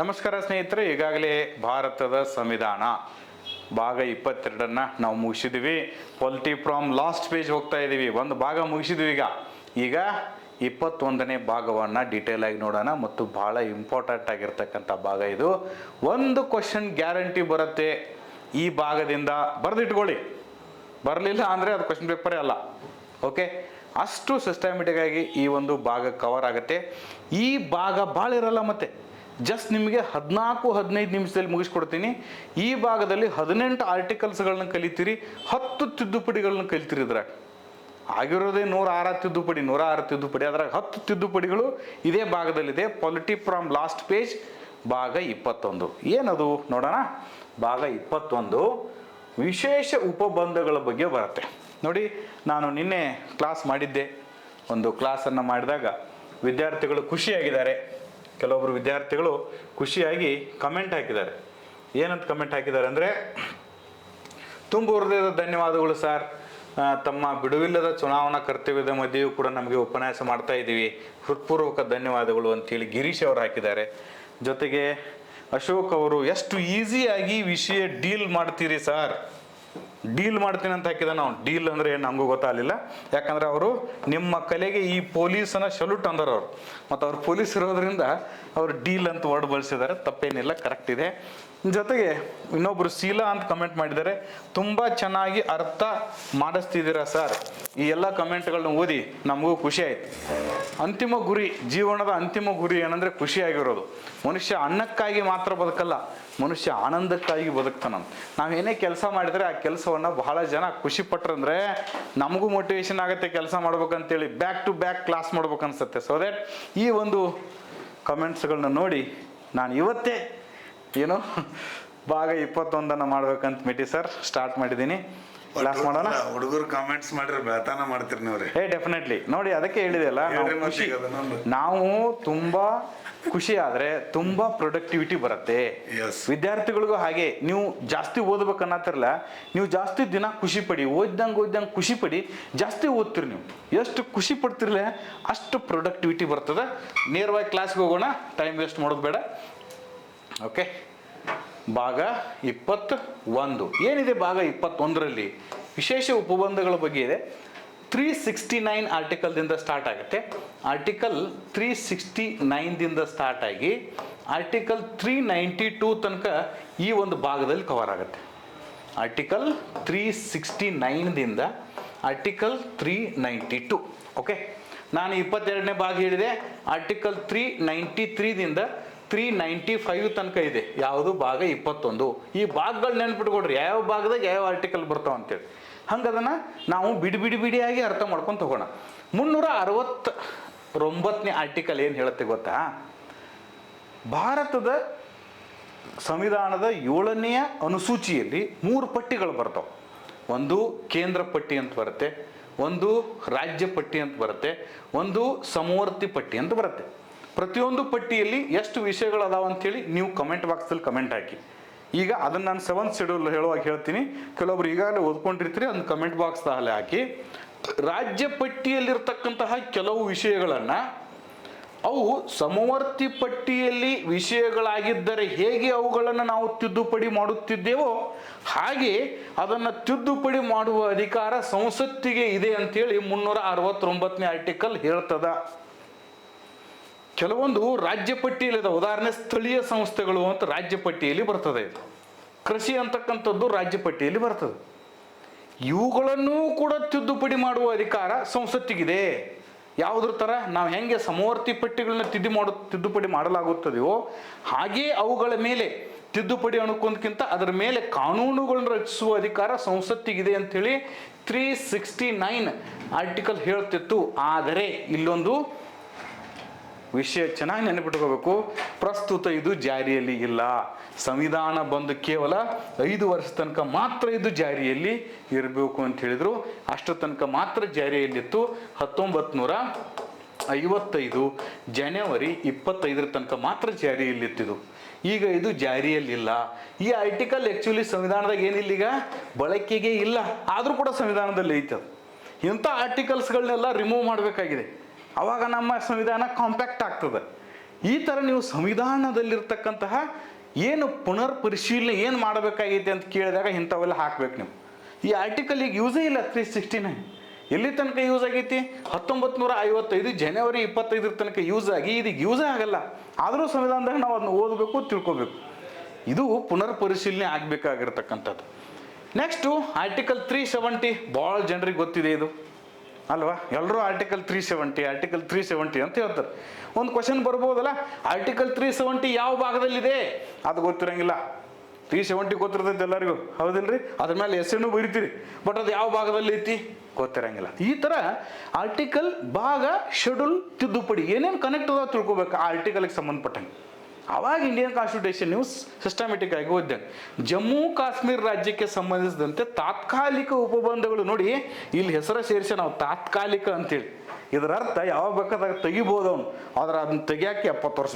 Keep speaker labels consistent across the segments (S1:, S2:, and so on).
S1: ನಮಸ್ಕಾರ ಸ್ನೇಹಿತರೆ, ಈಗಾಗಲೇ ಭಾರತದ ಸಂವಿಧಾನ ಭಾಗ ಇಪ್ಪತ್ತೆರಡನ್ನ ನಾವು ಮುಗಿಸಿದ್ವಿ. ಪೊಲಿಟಿ ಫ್ರಾಮ್ ಲಾಸ್ಟ್ ಪೇಜ್ ಹೋಗ್ತಾ ಇದ್ದೀವಿ ಒಂದು ಭಾಗ ಮುಗಿಸಿದ್ವಿ ಈಗ. ಈಗ ಇಪ್ಪತ್ತೊಂದನೇ ಭಾಗವನ್ನು ಡೀಟೇಲ್ ಆಗಿ ನೋಡೋಣ ಮತ್ತು ಭಾಳ ಇಂಪಾರ್ಟೆಂಟ್ ಆಗಿರ್ತಕ್ಕಂಥ ಭಾಗ ಇದು. ಒಂದು ಕ್ವಶನ್ ಗ್ಯಾರಂಟಿ ಬರುತ್ತೆ. ಈ ಭಾಗದಿಂದ ಬರೆದಿಟ್ಕೊಳ್ಳಿ. ಬರಲಿಲ್ಲ ಅಂದರೆ ಅದು ಕ್ವಶನ್ ಪೇಪರೇ ಅಲ್ಲ. ಓಕೆ ಅಷ್ಟು ಸಿಸ್ಟಮೆಟಿಕ್ ಆಗಿ ಈ ಒಂದು ಭಾಗ ಕವರ್ ಆಗುತ್ತೆ. ಈ ಭಾಗ ಭಾಳ ಇರಲ್ಲ ಮತ್ತೆ. ಜಸ್ಟ್ ನಿಮಗೆ ಹದಿನಾಲ್ಕು, ಹದಿನೈದು ನಿಮಿಷದಲ್ಲಿ ಮುಗಿಸ್ಕೊಡ್ತೀನಿ. ಈ ಭಾಗದಲ್ಲಿ ಹದಿನೆಂಟು ಆರ್ಟಿಕಲ್ಸ್ಗಳನ್ನ ಕಲಿತೀರಿ, ಹತ್ತು ತಿದ್ದುಪಡಿಗಳನ್ನ ಕಲಿತೀರಿ ಇದ್ರಾಗ. ಆಗಿರೋದೇ ನೂರ ಆರ ತಿದ್ದುಪಡಿ ನೂರ ಆರು ತಿದ್ದುಪಡಿ. ಅದ್ರಾಗ ಹತ್ತು ತಿದ್ದುಪಡಿಗಳು ಇದೇ ಭಾಗದಲ್ಲಿದೆ. ಪಾಲಿಟಿ ಫ್ರಮ್ ಲಾಸ್ಟ್ ಪೇಜ್ ಭಾಗ ಇಪ್ಪತ್ತೊಂದು. ಏನದು? ನೋಡೋಣ. ಭಾಗ ಇಪ್ಪತ್ತೊಂದು. ವಿಶೇಷ ಉಪಬಂಧಗಳ ಬಗ್ಗೆ ಬರುತ್ತೆ. ನೋಡಿ, ನಾನು ನಿನ್ನೆ ಕ್ಲಾಸ್ ಮಾಡಿದ್ದೆ. ಒಂದು ಕ್ಲಾಸನ್ನು ಮಾಡಿದಾಗ ವಿದ್ಯಾರ್ಥಿಗಳು ಖುಷಿಯಾಗಿದ್ದಾರೆ. ಕೆಲವೊಬ್ಬರು ವಿದ್ಯಾರ್ಥಿಗಳು ಖುಷಿಯಾಗಿ ಕಮೆಂಟ್ ಹಾಕಿದ್ದಾರೆ. ಏನಂತ ಕಮೆಂಟ್ ಹಾಕಿದ್ದಾರೆ ಅಂದರೆ, ತುಂಬ ಹೃದಯದ ಧನ್ಯವಾದಗಳು ಸರ್ ತಮ್ಮ ಬಿಡುವಿಲ್ಲದ ಚುನಾವಣಾ ಕರ್ತವ್ಯದ ಮಧ್ಯೆಯೂ ಕೂಡ ನಮಗೆ ಉಪನ್ಯಾಸ ಮಾಡ್ತಾ ಇದ್ದೀವಿ. ಹೃತ್ಪೂರ್ವಕ ಧನ್ಯವಾದಗಳು ಅಂತೇಳಿ ಗಿರೀಶ್ ಅವರು ಹಾಕಿದ್ದಾರೆ. ಜೊತೆಗೆ ಅಶೋಕ್ ಅವರು, ಎಷ್ಟು ಈಸಿಯಾಗಿ ವಿಷಯ ಡೀಲ್ ಮಾಡ್ತೀರಿ ಸರ್ ಡೀಲ್ ಮಾಡ್ತೀನಿ ಅಂತ ಹಾಕಿದ ನಾವು ಡೀಲ್ ಅಂದರೆ ಏನು ನಮಗೂ ಗೊತ್ತಾಗಲಿಲ್ಲ. ಯಾಕಂದ್ರೆ ಅವರು ನಿಮ್ಮ ಕಲೆಗೆ ಈ ಪೊಲೀಸನ ಸಲ್ಯೂಟ್ ಅಂದರು ಅವರು. ಮತ್ತು ಅವ್ರು ಪೊಲೀಸ್ ಇರೋದ್ರಿಂದ ಅವರು ಡೀಲ್ ಅಂತ ವರ್ಡ್ ಬಳಸಿದ್ದಾರೆ ತಪ್ಪೇನಿಲ್ಲ ಕರೆಕ್ಟ್ ಇದೆ. ಜೊತೆಗೆ ಇನ್ನೊಬ್ರು ಶೀಲಾ ಅಂತ ಕಮೆಂಟ್ ಮಾಡಿದ್ದಾರೆ. ತುಂಬ ಚೆನ್ನಾಗಿ ಅರ್ಥ ಮಾಡಿಸ್ತಿದ್ದೀರಾ ಸರ್ ಈ ಎಲ್ಲ ಕಮೆಂಟ್ಗಳನ್ನ ಓದಿ ನಮಗೂ ಖುಷಿ ಆಯ್ತು. ಅಂತಿಮ ಗುರಿ, ಜೀವನದ ಅಂತಿಮ ಗುರಿ ಏನಂದ್ರೆ ಖುಷಿಯಾಗಿರೋದು. ಮನುಷ್ಯ ಅನ್ನಕ್ಕಾಗಿ ಮಾತ್ರ ಬದುಕಲ್ಲ, ಮನುಷ್ಯ ಆನಂದಕ್ಕಾಗಿ ಬದುಕ್ತಾನ ನಾವು ಏನೇ ಕೆಲಸ ಮಾಡಿದರೆ ಆ ಕೆಲಸವನ್ನು ಬಹಳ ಜನ ಖುಷಿ ಪಟ್ರಂದ್ರೆ ನಮಗೂ ಮೋಟಿವೇಶನ್ ಆಗುತ್ತೆ ಕೆಲಸ ಮಾಡ್ಬೇಕಂತೇಳಿ ಬ್ಯಾಕ್ ಟು ಬ್ಯಾಕ್ ಕ್ಲಾಸ್ ಮಾಡ್ಬೇಕು ಅನ್ಸುತ್ತೆ ಸೊ ದಟ್ ಈ ಒಂದು ಕಮೆಂಟ್ಸ್ಗಳನ್ನ ನೋಡಿ ನಾನು ಇವತ್ತೇ ಏನು? ಭಾಗ ಇಪ್ಪತ್ತೊಂದನ್ನ ಮಾಡ್ಬೇಕಂತ ಮಿಟಿ ಸರ್ ಸ್ಟಾರ್ಟ್ ಮಾಡಿದ್ದೀನಿ ಕ್ಲಾಸ್ ಮಾಡೋಣ?
S2: ಹುಡುಗರು ಕಾಮೆಂಟ್ಸ್ ಮಾಡಿದ್ರೆ ಬೆಳತಾನ ಮಾಡ್ತೀರಿ ನೀವ್ರಿ.
S1: ಏ ಡೆಫಿನೆಟ್ಲಿ ನೋಡಿ ಅದಕ್ಕೆ ಹೇಳಿದೆ ಅಲ್ಲ
S2: ಹೇಳ್ರಿ ಮತ್ತೆ
S1: ಖುಷಿ
S2: ಈಗ ಅದನ್ನೊಂದು.
S1: ನಾವು ತುಂಬಾ ಖುಷಿ ಆದ್ರೆ ತುಂಬಾ ಪ್ರೊಡಕ್ಟಿವಿಟಿ ಬರುತ್ತೆ.
S2: Yes.
S1: ವಿದ್ಯಾರ್ಥಿಗಳಿಗೂ ಹಾಗೆ. ನೀವು ಜಾಸ್ತಿ ಓದ್ಬೇಕನ್ನತ್ತಿರಲ್ಲ ನೀವು ಜಾಸ್ತಿ ದಿನ ಖುಷಿ ಪಡಿ ಓದ್ದಂಗೆ ಓದ್ದಂಗೆ ಖುಷಿ ಪಡಿ ಜಾಸ್ತಿ ಓದ್ತಿರಿ ನೀವು. ಎಷ್ಟು ಖುಷಿ ಪಡ್ತಿರ್ಲಿ ಅಷ್ಟು ಪ್ರೊಡಕ್ಟಿವಿಟಿ ಬರ್ತದೆ. ನೇರವಾಗಿ ಕ್ಲಾಸ್ಗೆ ಹೋಗೋಣ ಟೈಮ್ ವೇಸ್ಟ್ ಮಾಡೋದು ಬೇಡ. ಓಕೆ ಭಾಗ ಇಪ್ಪತ್ತ ಒಂದು ಏನಿದೆ ಭಾಗ ಇಪ್ಪತ್ತೊಂದರಲ್ಲಿ? ವಿಶೇಷ ಉಪಬಂಧಗಳ ಬಗ್ಗೆ ಇದೆ. ತ್ರೀ ಸಿಕ್ಸ್ಟಿ ನೈನ್ ಆರ್ಟಿಕಲ್ದಿಂದ ಸ್ಟಾರ್ಟ್ ಆಗುತ್ತೆ. ಆರ್ಟಿಕಲ್ ತ್ರೀ ಸಿಕ್ಸ್ಟಿ ನೈನ್ದಿಂದ ಸ್ಟಾರ್ಟ್ ಆಗಿ ಆರ್ಟಿಕಲ್ ತ್ರೀ ನೈಂಟಿ ಟೂ ತನಕ ಈ ಒಂದು ಭಾಗದಲ್ಲಿ ಕವರ್ ಆಗುತ್ತೆ. Article three sixty ನೈನ್ದಿಂದ article three ninety two okay ನಾನು ಇಪ್ಪತ್ತೆರಡನೇ ಭಾಗ ಹೇಳಿದೆ. ಆರ್ಟಿಕಲ್ ತ್ರೀ ನೈಂಟಿ ತ್ರೀದಿಂದ ತ್ರೀ ನೈಂಟಿ ಫೈವ್ ತನಕ ಇದೆ. ಯಾವುದು ಭಾಗ ಇಪ್ಪತ್ತೊಂದು. ಈ ಭಾಗಗಳು ನೆನ್ಪಿಟ್ಕೊಡ್ರಿ ಯಾವ ಭಾಗದಾಗ ಯಾವ ಆರ್ಟಿಕಲ್ ಬರ್ತಾವ ಅಂತೇಳಿ. ಹಂಗೆ ಅದನ್ನು ನಾವು ಬಿಡಿ ಬಿಡಿ ಬಿಡಿಯಾಗಿ ಅರ್ಥ ಮಾಡ್ಕೊಂಡು ತಗೋಣ. ಮುನ್ನೂರ ಅರವತ್ತೊಂಬತ್ತನೇ ಆರ್ಟಿಕಲ್ ಏನು ಹೇಳುತ್ತೆ ಗೊತ್ತಾ? ಭಾರತದ ಸಂವಿಧಾನದ ಏಳನೆಯ ಅನುಸೂಚಿಯಲ್ಲಿ ಮೂರು ಪಟ್ಟಿಗಳು ಬರ್ತಾವೆ. ಒಂದು ಕೇಂದ್ರ ಪಟ್ಟಿ ಅಂತ ಬರುತ್ತೆ, ಒಂದು ರಾಜ್ಯ ಪಟ್ಟಿ ಅಂತ ಬರುತ್ತೆ, ಒಂದು ಸಮವರ್ತಿ ಪಟ್ಟಿ ಅಂತ ಬರುತ್ತೆ. ಪ್ರತಿಯೊಂದು ಪಟ್ಟಿಯಲ್ಲಿ ಎಷ್ಟು ವಿಷಯಗಳು ಅದಾವ ಅಂತೇಳಿ ನೀವು ಕಮೆಂಟ್ ಬಾಕ್ಸಲ್ಲಿ ಕಮೆಂಟ್ ಹಾಕಿ. ಈಗ ಅದನ್ನು ನಾನು ಸೆವೆಂತ್ ಶೆಡ್ಯೂಲ್ ಹೇಳುವಾಗ ಹೇಳ್ತೀನಿ. ಕೆಲವೊಬ್ರು ಈಗಾಗಲೇ ಓದ್ಕೊಂಡಿರ್ತೀರಿ, ಅದನ್ನ ಕಮೆಂಟ್ ಬಾಕ್ಸ್ ಅಲ್ಲಿ ಹಾಕಿ. ರಾಜ್ಯ ಪಟ್ಟಿಯಲ್ಲಿರ್ತಕ್ಕಂತಹ ಕೆಲವು ವಿಷಯಗಳನ್ನು, ಅವು ಸಮವರ್ತಿ ಪಟ್ಟಿಯಲ್ಲಿ ವಿಷಯಗಳಾಗಿದ್ದರೆ ಹೇಗೆ ಅವುಗಳನ್ನು ನಾವು ತಿದ್ದುಪಡಿ ಮಾಡುತ್ತಿದ್ದೇವೋ ಹಾಗೆ ಅದನ್ನು ತಿದ್ದುಪಡಿ ಮಾಡುವ ಅಧಿಕಾರ ಸಂಸತ್ತಿಗೆ ಇದೆ ಅಂತೇಳಿ ಮುನ್ನೂರ ಅರವತ್ತೊಂಬತ್ತನೇ ಆರ್ಟಿಕಲ್ ಹೇಳ್ತದ. ಕೆಲವೊಂದು ರಾಜ್ಯ ಪಟ್ಟಿಯಲ್ಲಿದೆ ಉದಾಹರಣೆ ಸ್ಥಳೀಯ ಸಂಸ್ಥೆಗಳು ಅಂತ ರಾಜ್ಯ ಪಟ್ಟಿಯಲ್ಲಿ ಬರ್ತದೆ ಇದು. ಕೃಷಿ ಅಂತಕ್ಕಂಥದ್ದು ರಾಜ್ಯ ಪಟ್ಟಿಯಲ್ಲಿ ಬರ್ತದೆ. ಇವುಗಳನ್ನೂ ಕೂಡ ತಿದ್ದುಪಡಿ ಮಾಡುವ ಅಧಿಕಾರ ಸಂಸತ್ತಿಗಿದೆ. ಯಾವುದ್ರ ಥರ ನಾವು ಹೆಂಗೆ ಸಮವರ್ತಿ ಪಟ್ಟಿಗಳನ್ನ ತಿದ್ದು ಮಾಡು, ತಿದ್ದುಪಡಿ ಮಾಡಲಾಗುತ್ತದೆಯೋ ಹಾಗೇ ಅವುಗಳ ಮೇಲೆ ತಿದ್ದುಪಡಿ ಅನ್ಕೊಂಡ್ಕಿಂತ ಅದರ ಮೇಲೆ ಕಾನೂನುಗಳನ್ನು ರಚಿಸುವ ಅಧಿಕಾರ ಸಂಸತ್ತಿಗಿದೆ ಅಂಥೇಳಿ ತ್ರೀ ಸಿಕ್ಸ್ಟಿ ನೈನ್ ಆರ್ಟಿಕಲ್ ಹೇಳ್ತಿತ್ತು. ಆದರೆ ಇಲ್ಲೊಂದು ವಿಷಯ ಚೆನ್ನಾಗಿ ನೆನಪಿಟ್ಕೋಬೇಕು. ಪ್ರಸ್ತುತ ಇದು ಜಾರಿಯಲ್ಲಿ ಇಲ್ಲ. ಸಂವಿಧಾನ ಬಂದು ಕೇವಲ ಐದು ವರ್ಷ ತನಕ ಮಾತ್ರ ಇದು ಜಾರಿಯಲ್ಲಿ ಇರಬೇಕು ಅಂತ ಹೇಳಿದ್ರು. ಅಷ್ಟು ತನಕ ಮಾತ್ರ ಜಾರಿಯಲ್ಲಿತ್ತು. ಹತ್ತೊಂಬತ್ತು ನೂರ ಐವತ್ತೈದು ಜನವರಿ ಇಪ್ಪತ್ತೈದರ ತನಕ ಮಾತ್ರ ಜಾರಿಯಲ್ಲಿತ್ತಿದು. ಈಗ ಇದು ಜಾರಿಯಲ್ಲಿಲ್ಲ. ಈ ಆರ್ಟಿಕಲ್ ಆ್ಯಕ್ಚುಲಿ ಸಂವಿಧಾನದಾಗ ಏನಿಲ್ಲ ಈಗ ಬಳಕೆಗೆ ಇಲ್ಲ. ಆದರೂ ಕೂಡ ಸಂವಿಧಾನದಲ್ಲಿ ಐತೆ ಇಂಥ ಆರ್ಟಿಕಲ್ಸ್ಗಳನ್ನೆಲ್ಲ ರಿಮೂವ್ ಮಾಡಬೇಕಾಗಿದೆ. ಅವಾಗ ನಮ್ಮ ಸಂವಿಧಾನ ಕಾಂಪ್ಯಾಕ್ಟ್ ಆಗ್ತದೆ. ಈ ಥರ ನೀವು ಸಂವಿಧಾನದಲ್ಲಿರ್ತಕ್ಕಂತಹ ಏನು ಪುನರ್ ಪರಿಶೀಲನೆ ಏನು ಮಾಡಬೇಕಾಗೈತೆ ಅಂತ ಕೇಳಿದಾಗ ಇಂಥವೆಲ್ಲ ಹಾಕ್ಬೇಕು ನೀವು. ಈ ಆರ್ಟಿಕಲ್ ಈಗ ಯೂಸೇ ಇಲ್ಲ ತ್ರೀ ಸಿಕ್ಸ್ಟಿ ನೈನ್ ಎಲ್ಲಿ ತನಕ ಯೂಸ್ ಆಗೈತಿ? ಹತ್ತೊಂಬತ್ತು ನೂರ ಐವತ್ತೈದು ಜನವರಿ ಇಪ್ಪತ್ತೈದರ ತನಕ ಯೂಸ್ ಆಗಿ, ಇದೀಗ ಯೂಸೇ ಆಗಲ್ಲ. ಆದರೂ ಸಂವಿಧಾನದಾಗ ನಾವು ಅದನ್ನ ಓದಬೇಕು, ತಿಳ್ಕೊಬೇಕು. ಇದು ಪುನರ್ ಪರಿಶೀಲನೆ ಆಗಬೇಕಾಗಿರ್ತಕ್ಕಂಥದ್ದು. ನೆಕ್ಸ್ಟು ಆರ್ಟಿಕಲ್ ತ್ರೀ ಸೆವೆಂಟಿ ಭಾಳ ಜನರಿಗೆ ಗೊತ್ತಿದೆ ಇದು. ಅಲ್ವಾ? ಎಲ್ಲರೂ article three seventy article three seventy ಅಂತ ಹೇಳ್ತಾರೆ. ಒಂದು ಕ್ವಶನ್ ಬರ್ಬೋದಲ್ಲ? ಆರ್ಟಿಕಲ್ ತ್ರೀ ಸೆವೆಂಟಿ ಯಾವ ಭಾಗದಲ್ಲಿದೆ? ಅದು ಗೊತ್ತಿರಂಗಿಲ್ಲ. ತ್ರೀ ಸೆವೆಂಟಿ ಗೊತ್ತಿರ್ತೈತೆ ಎಲ್ಲರಿಗೂ. ಹೌದಿಲ್ರಿ? ಅದ್ರ ಮೇಲೆ ಹೆಸರು ಬರಿತೀರಿ. ಬಟ್ ಅದು ಯಾವ ಭಾಗದಲ್ಲಿ ಐತಿ? ಗೊತ್ತಿರಂಗಿಲ್ಲ. ಈ ಥರ ಆರ್ಟಿಕಲ್ ಭಾಗ ಶೆಡ್ಯೂಲ್ ತಿದ್ದುಪಡಿ ಏನೇನು ಕನೆಕ್ಟ್ ಅದ ತಿಳ್ಕೊಬೇಕು ಆ ಆರ್ಟಿಕಲ್ಗೆ ಸಂಬಂಧಪಟ್ಟಂಗೆ. ಅವಾಗ ಇಂಡಿಯನ್ ಕಾನ್ಸ್ಟಿಟ್ಯೂಷನ್ ನೀವು ಸಿಸ್ಟಮೆಟಿಕ್ ಆಗಿ ಓದ್ದೆ. ಜಮ್ಮು ಕಾಶ್ಮೀರ ರಾಜ್ಯಕ್ಕೆ ಸಂಬಂಧಿಸಿದಂತೆ ತಾತ್ಕಾಲಿಕ ಉಪಬಂಧಗಳು ನೋಡಿ, ಇಲ್ಲಿ ಹೆಸರು ಸೇರಿಸಿ ನಾವು ತಾತ್ಕಾಲಿಕ ಅಂತೇಳಿ. ಇದರ ಅರ್ಥ ಯಾವಾಗ ಬೇಕಾದಾಗ ತೆಗಿಬೋದು ಅವನು. ಆದ್ರೆ ಅದನ್ನ ತೆಗಿಯಾಕೆ ಎಪ್ಪತ್ತು ವರ್ಷ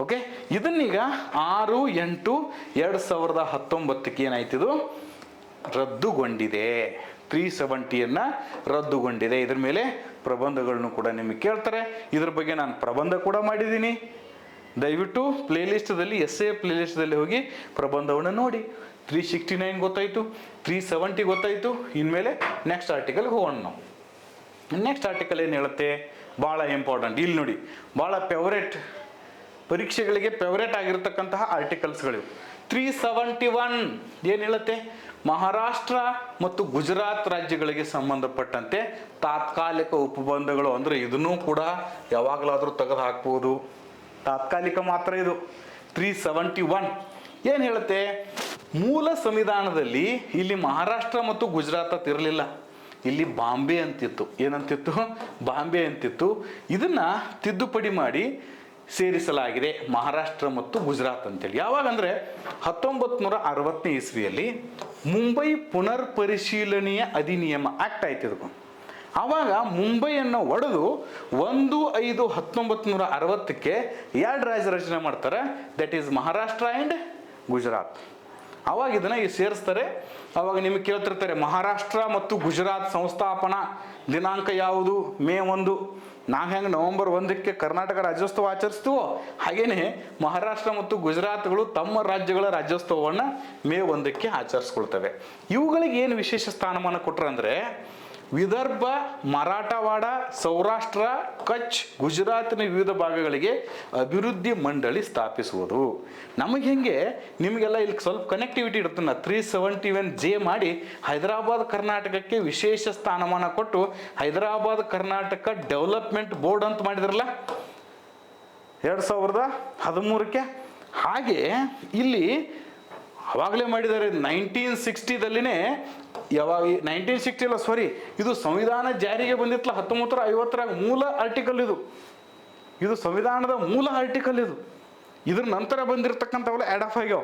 S1: ಓಕೆ ಇದನ್ನೀಗ ಆರು, ಎಂಟು, ಎರಡು ಸಾವಿರದ ಹತ್ತೊಂಬತ್ತಕ್ಕೆ ಏನಾಯ್ತಿದು ರದ್ದುಗೊಂಡಿದೆ. ತ್ರೀ ಸೆವೆಂಟಿಯನ್ನು ರದ್ದುಗೊಂಡಿದೆ. ಇದ್ರ ಮೇಲೆ ಪ್ರಬಂಧಗಳನ್ನು ಕೂಡ ನಿಮಗೆ ಕೇಳ್ತಾರೆ. ಇದ್ರ ಬಗ್ಗೆ ನಾನು ಪ್ರಬಂಧ ಕೂಡ ಮಾಡಿದ್ದೀನಿ. ದಯವಿಟ್ಟು ಪ್ಲೇಲಿಸ್ಟದಲ್ಲಿ ಎಸ್ ಎ ಪ್ಲೇಲಿಸ್ಟದಲ್ಲಿ ಹೋಗಿ ಪ್ರಬಂಧವನ್ನು ನೋಡಿ. ತ್ರೀ ಸಿಕ್ಸ್ಟಿ ನೈನ್ ಗೊತ್ತಾಯಿತು ತ್ರೀ ಸೆವೆಂಟಿ ಗೊತ್ತಾಯಿತು. ಇನ್ಮೇಲೆ ನೆಕ್ಸ್ಟ್ ಆರ್ಟಿಕಲ್ಗೆ ಹೋಗೋಣ ನಾವು. ನೆಕ್ಸ್ಟ್ ಆರ್ಟಿಕಲ್ ಏನು ಹೇಳುತ್ತೆ? ಭಾಳ ಇಂಪಾರ್ಟೆಂಟ್ ಇಲ್ಲಿ ನೋಡಿ ಭಾಳ ಫೇವ್ರೇಟ್ ಪರೀಕ್ಷೆಗಳಿಗೆ ಫೇವ್ರೇಟ್ ಆಗಿರತಕ್ಕಂತಹ ಆರ್ಟಿಕಲ್ಸ್ಗಳಿವೆ ತ್ರೀ ಸೆವೆಂಟಿ ಒನ್ ಏನು ಹೇಳುತ್ತೆ? ಮಹಾರಾಷ್ಟ್ರ ಮತ್ತು ಗುಜರಾತ್ ರಾಜ್ಯಗಳಿಗೆ ಸಂಬಂಧಪಟ್ಟಂತೆ ತಾತ್ಕಾಲಿಕ ಉಪಬಂಧಗಳು ಅಂದರೆ ಇದನ್ನೂ ಕೂಡ ಯಾವಾಗಲಾದರೂ ತೆಗೆದು ಹಾಕ್ಬೋದು. ತಾತ್ಕಾಲಿಕ ಮಾತ್ರ ಇದು. ತ್ರೀ ಸೆವೆಂಟಿ ಒನ್ ಏನು ಹೇಳುತ್ತೆ? ಮೂಲ ಸಂವಿಧಾನದಲ್ಲಿ ಇಲ್ಲಿ ಮಹಾರಾಷ್ಟ್ರ ಮತ್ತು ಗುಜರಾತ್ ಅಂತ ಇರಲಿಲ್ಲ. ಇಲ್ಲಿ ಬಾಂಬೆ ಅಂತಿತ್ತು. ಏನಂತಿತ್ತು? ಬಾಂಬೆ ಅಂತಿತ್ತು. ಇದನ್ನ ತಿದ್ದುಪಡಿ ಮಾಡಿ ಸೇರಿಸಲಾಗಿದೆ ಮಹಾರಾಷ್ಟ್ರ ಮತ್ತು ಗುಜರಾತ್ ಅಂತೇಳಿ. ಯಾವಾಗ ಅಂದರೆ ಹತ್ತೊಂಬತ್ತು ನೂರ ಅರವತ್ತನೇ ಇಸ್ವಿಯಲ್ಲಿ ಮುಂಬೈ ಪುನರ್ ಪರಿಶೀಲನೆಯ ಅಧಿನಿಯಮ ಆಕ್ಟ್ ಆಯ್ತು ಆವಾಗ ಮುಂಬೈಯನ್ನು ಒಡೆದು ಒಂದು ಐದು ಹತ್ತೊಂಬತ್ತು ನೂರ ಅರವತ್ತಕ್ಕೆ ಎರಡು ರಾಜ್ಯ ರಚನೆ ಮಾಡ್ತಾರೆ. That is Maharashtra and Gujarat ಅವಾಗ ಇದನ್ನು ಈ ಸೇರಿಸ್ತಾರೆ. ಅವಾಗ ನಿಮಗೆ ಕೇಳ್ತಿರ್ತಾರೆ, ಮಹಾರಾಷ್ಟ್ರ ಮತ್ತು ಗುಜರಾತ್ ಸಂಸ್ಥಾಪನಾ ದಿನಾಂಕ ಯಾವುದು? ಮೇ ಒಂದು. ನಾವು ಹೆಂಗೆ ನವೆಂಬರ್ ಒಂದಕ್ಕೆ ಕರ್ನಾಟಕ ರಾಜ್ಯೋತ್ಸವ ಆಚರಿಸ್ತೀವೋ? ಹಾಗೇನೆ ಮಹಾರಾಷ್ಟ್ರ ಮತ್ತು ಗುಜರಾತ್ಗಳು ತಮ್ಮ ರಾಜ್ಯಗಳ ರಾಜ್ಯೋತ್ಸವವನ್ನು ಮೇ ಒಂದಕ್ಕೆ ಆಚರಿಸ್ಕೊಳ್ತವೆ. ಇವುಗಳಿಗೆ ಏನು ವಿಶೇಷ ಸ್ಥಾನಮಾನ ಕೊಟ್ರೆ ಅಂದರೆ ವಿದರ್ಭ, ಮರಾಠವಾಡ, ಸೌರಾಷ್ಟ್ರ, ಕಚ್ ಗುಜರಾತಿನ ವಿವಿಧ ಭಾಗಗಳಿಗೆ ಅಭಿವೃದ್ಧಿ ಮಂಡಳಿ ಸ್ಥಾಪಿಸುವುದು. ನಮಗೆ ಹೆಂಗೆ? ನಿಮಗೆಲ್ಲ ಇಲ್ಲಿ ಸ್ವಲ್ಪ ಕನೆಕ್ಟಿವಿಟಿ ಇರುತ್ತೆ ನಾ ತ್ರೀ ಸೆವೆಂಟಿ ಒನ್ ಜೆ ಮಾಡಿ ಹೈದರಾಬಾದ್, ಕರ್ನಾಟಕಕ್ಕೆ ವಿಶೇಷ ಸ್ಥಾನಮಾನ ಕೊಟ್ಟು ಹೈದರಾಬಾದ್, ಕರ್ನಾಟಕ ಡೆವಲಪ್ಮೆಂಟ್ ಬೋರ್ಡ್ ಅಂತ ಮಾಡಿದ್ರಲ್ಲ? ಎರಡು ಸಾವಿರದ ಹದಿಮೂರಕ್ಕೆ? ಹಾಗೆ ಇಲ್ಲಿ ಅವಾಗಲೇ ಮಾಡಿದ್ದಾರೆ ನೈನ್ಟೀನ್ ಸಿಕ್ಸ್ಟಿದಲ್ಲಿನೇ ಯಾವಾಗ ನೈನ್ಟೀನ್ ಸಿಕ್ಸ್ಟಿ ಅಲ್ಲ ಸಾರಿ ಇದು ಸಂವಿಧಾನ ಜಾರಿಗೆ ಬಂದಿತ್ತಲ್ಲ ಹತ್ತೊಂಬತ್ತರ ಐವತ್ತರಾಗ ಮೂಲ ಆರ್ಟಿಕಲ್ ಇದು. ಇದು ಸಂವಿಧಾನದ ಮೂಲ ಆರ್ಟಿಕಲ್ ಇದು. ಇದ್ರ ನಂತರ ಬಂದಿರತಕ್ಕಂಥವೆಲ್ಲ ಆ್ಯಡ್ ಆಫ್ ಆಗ್ಯಾವ.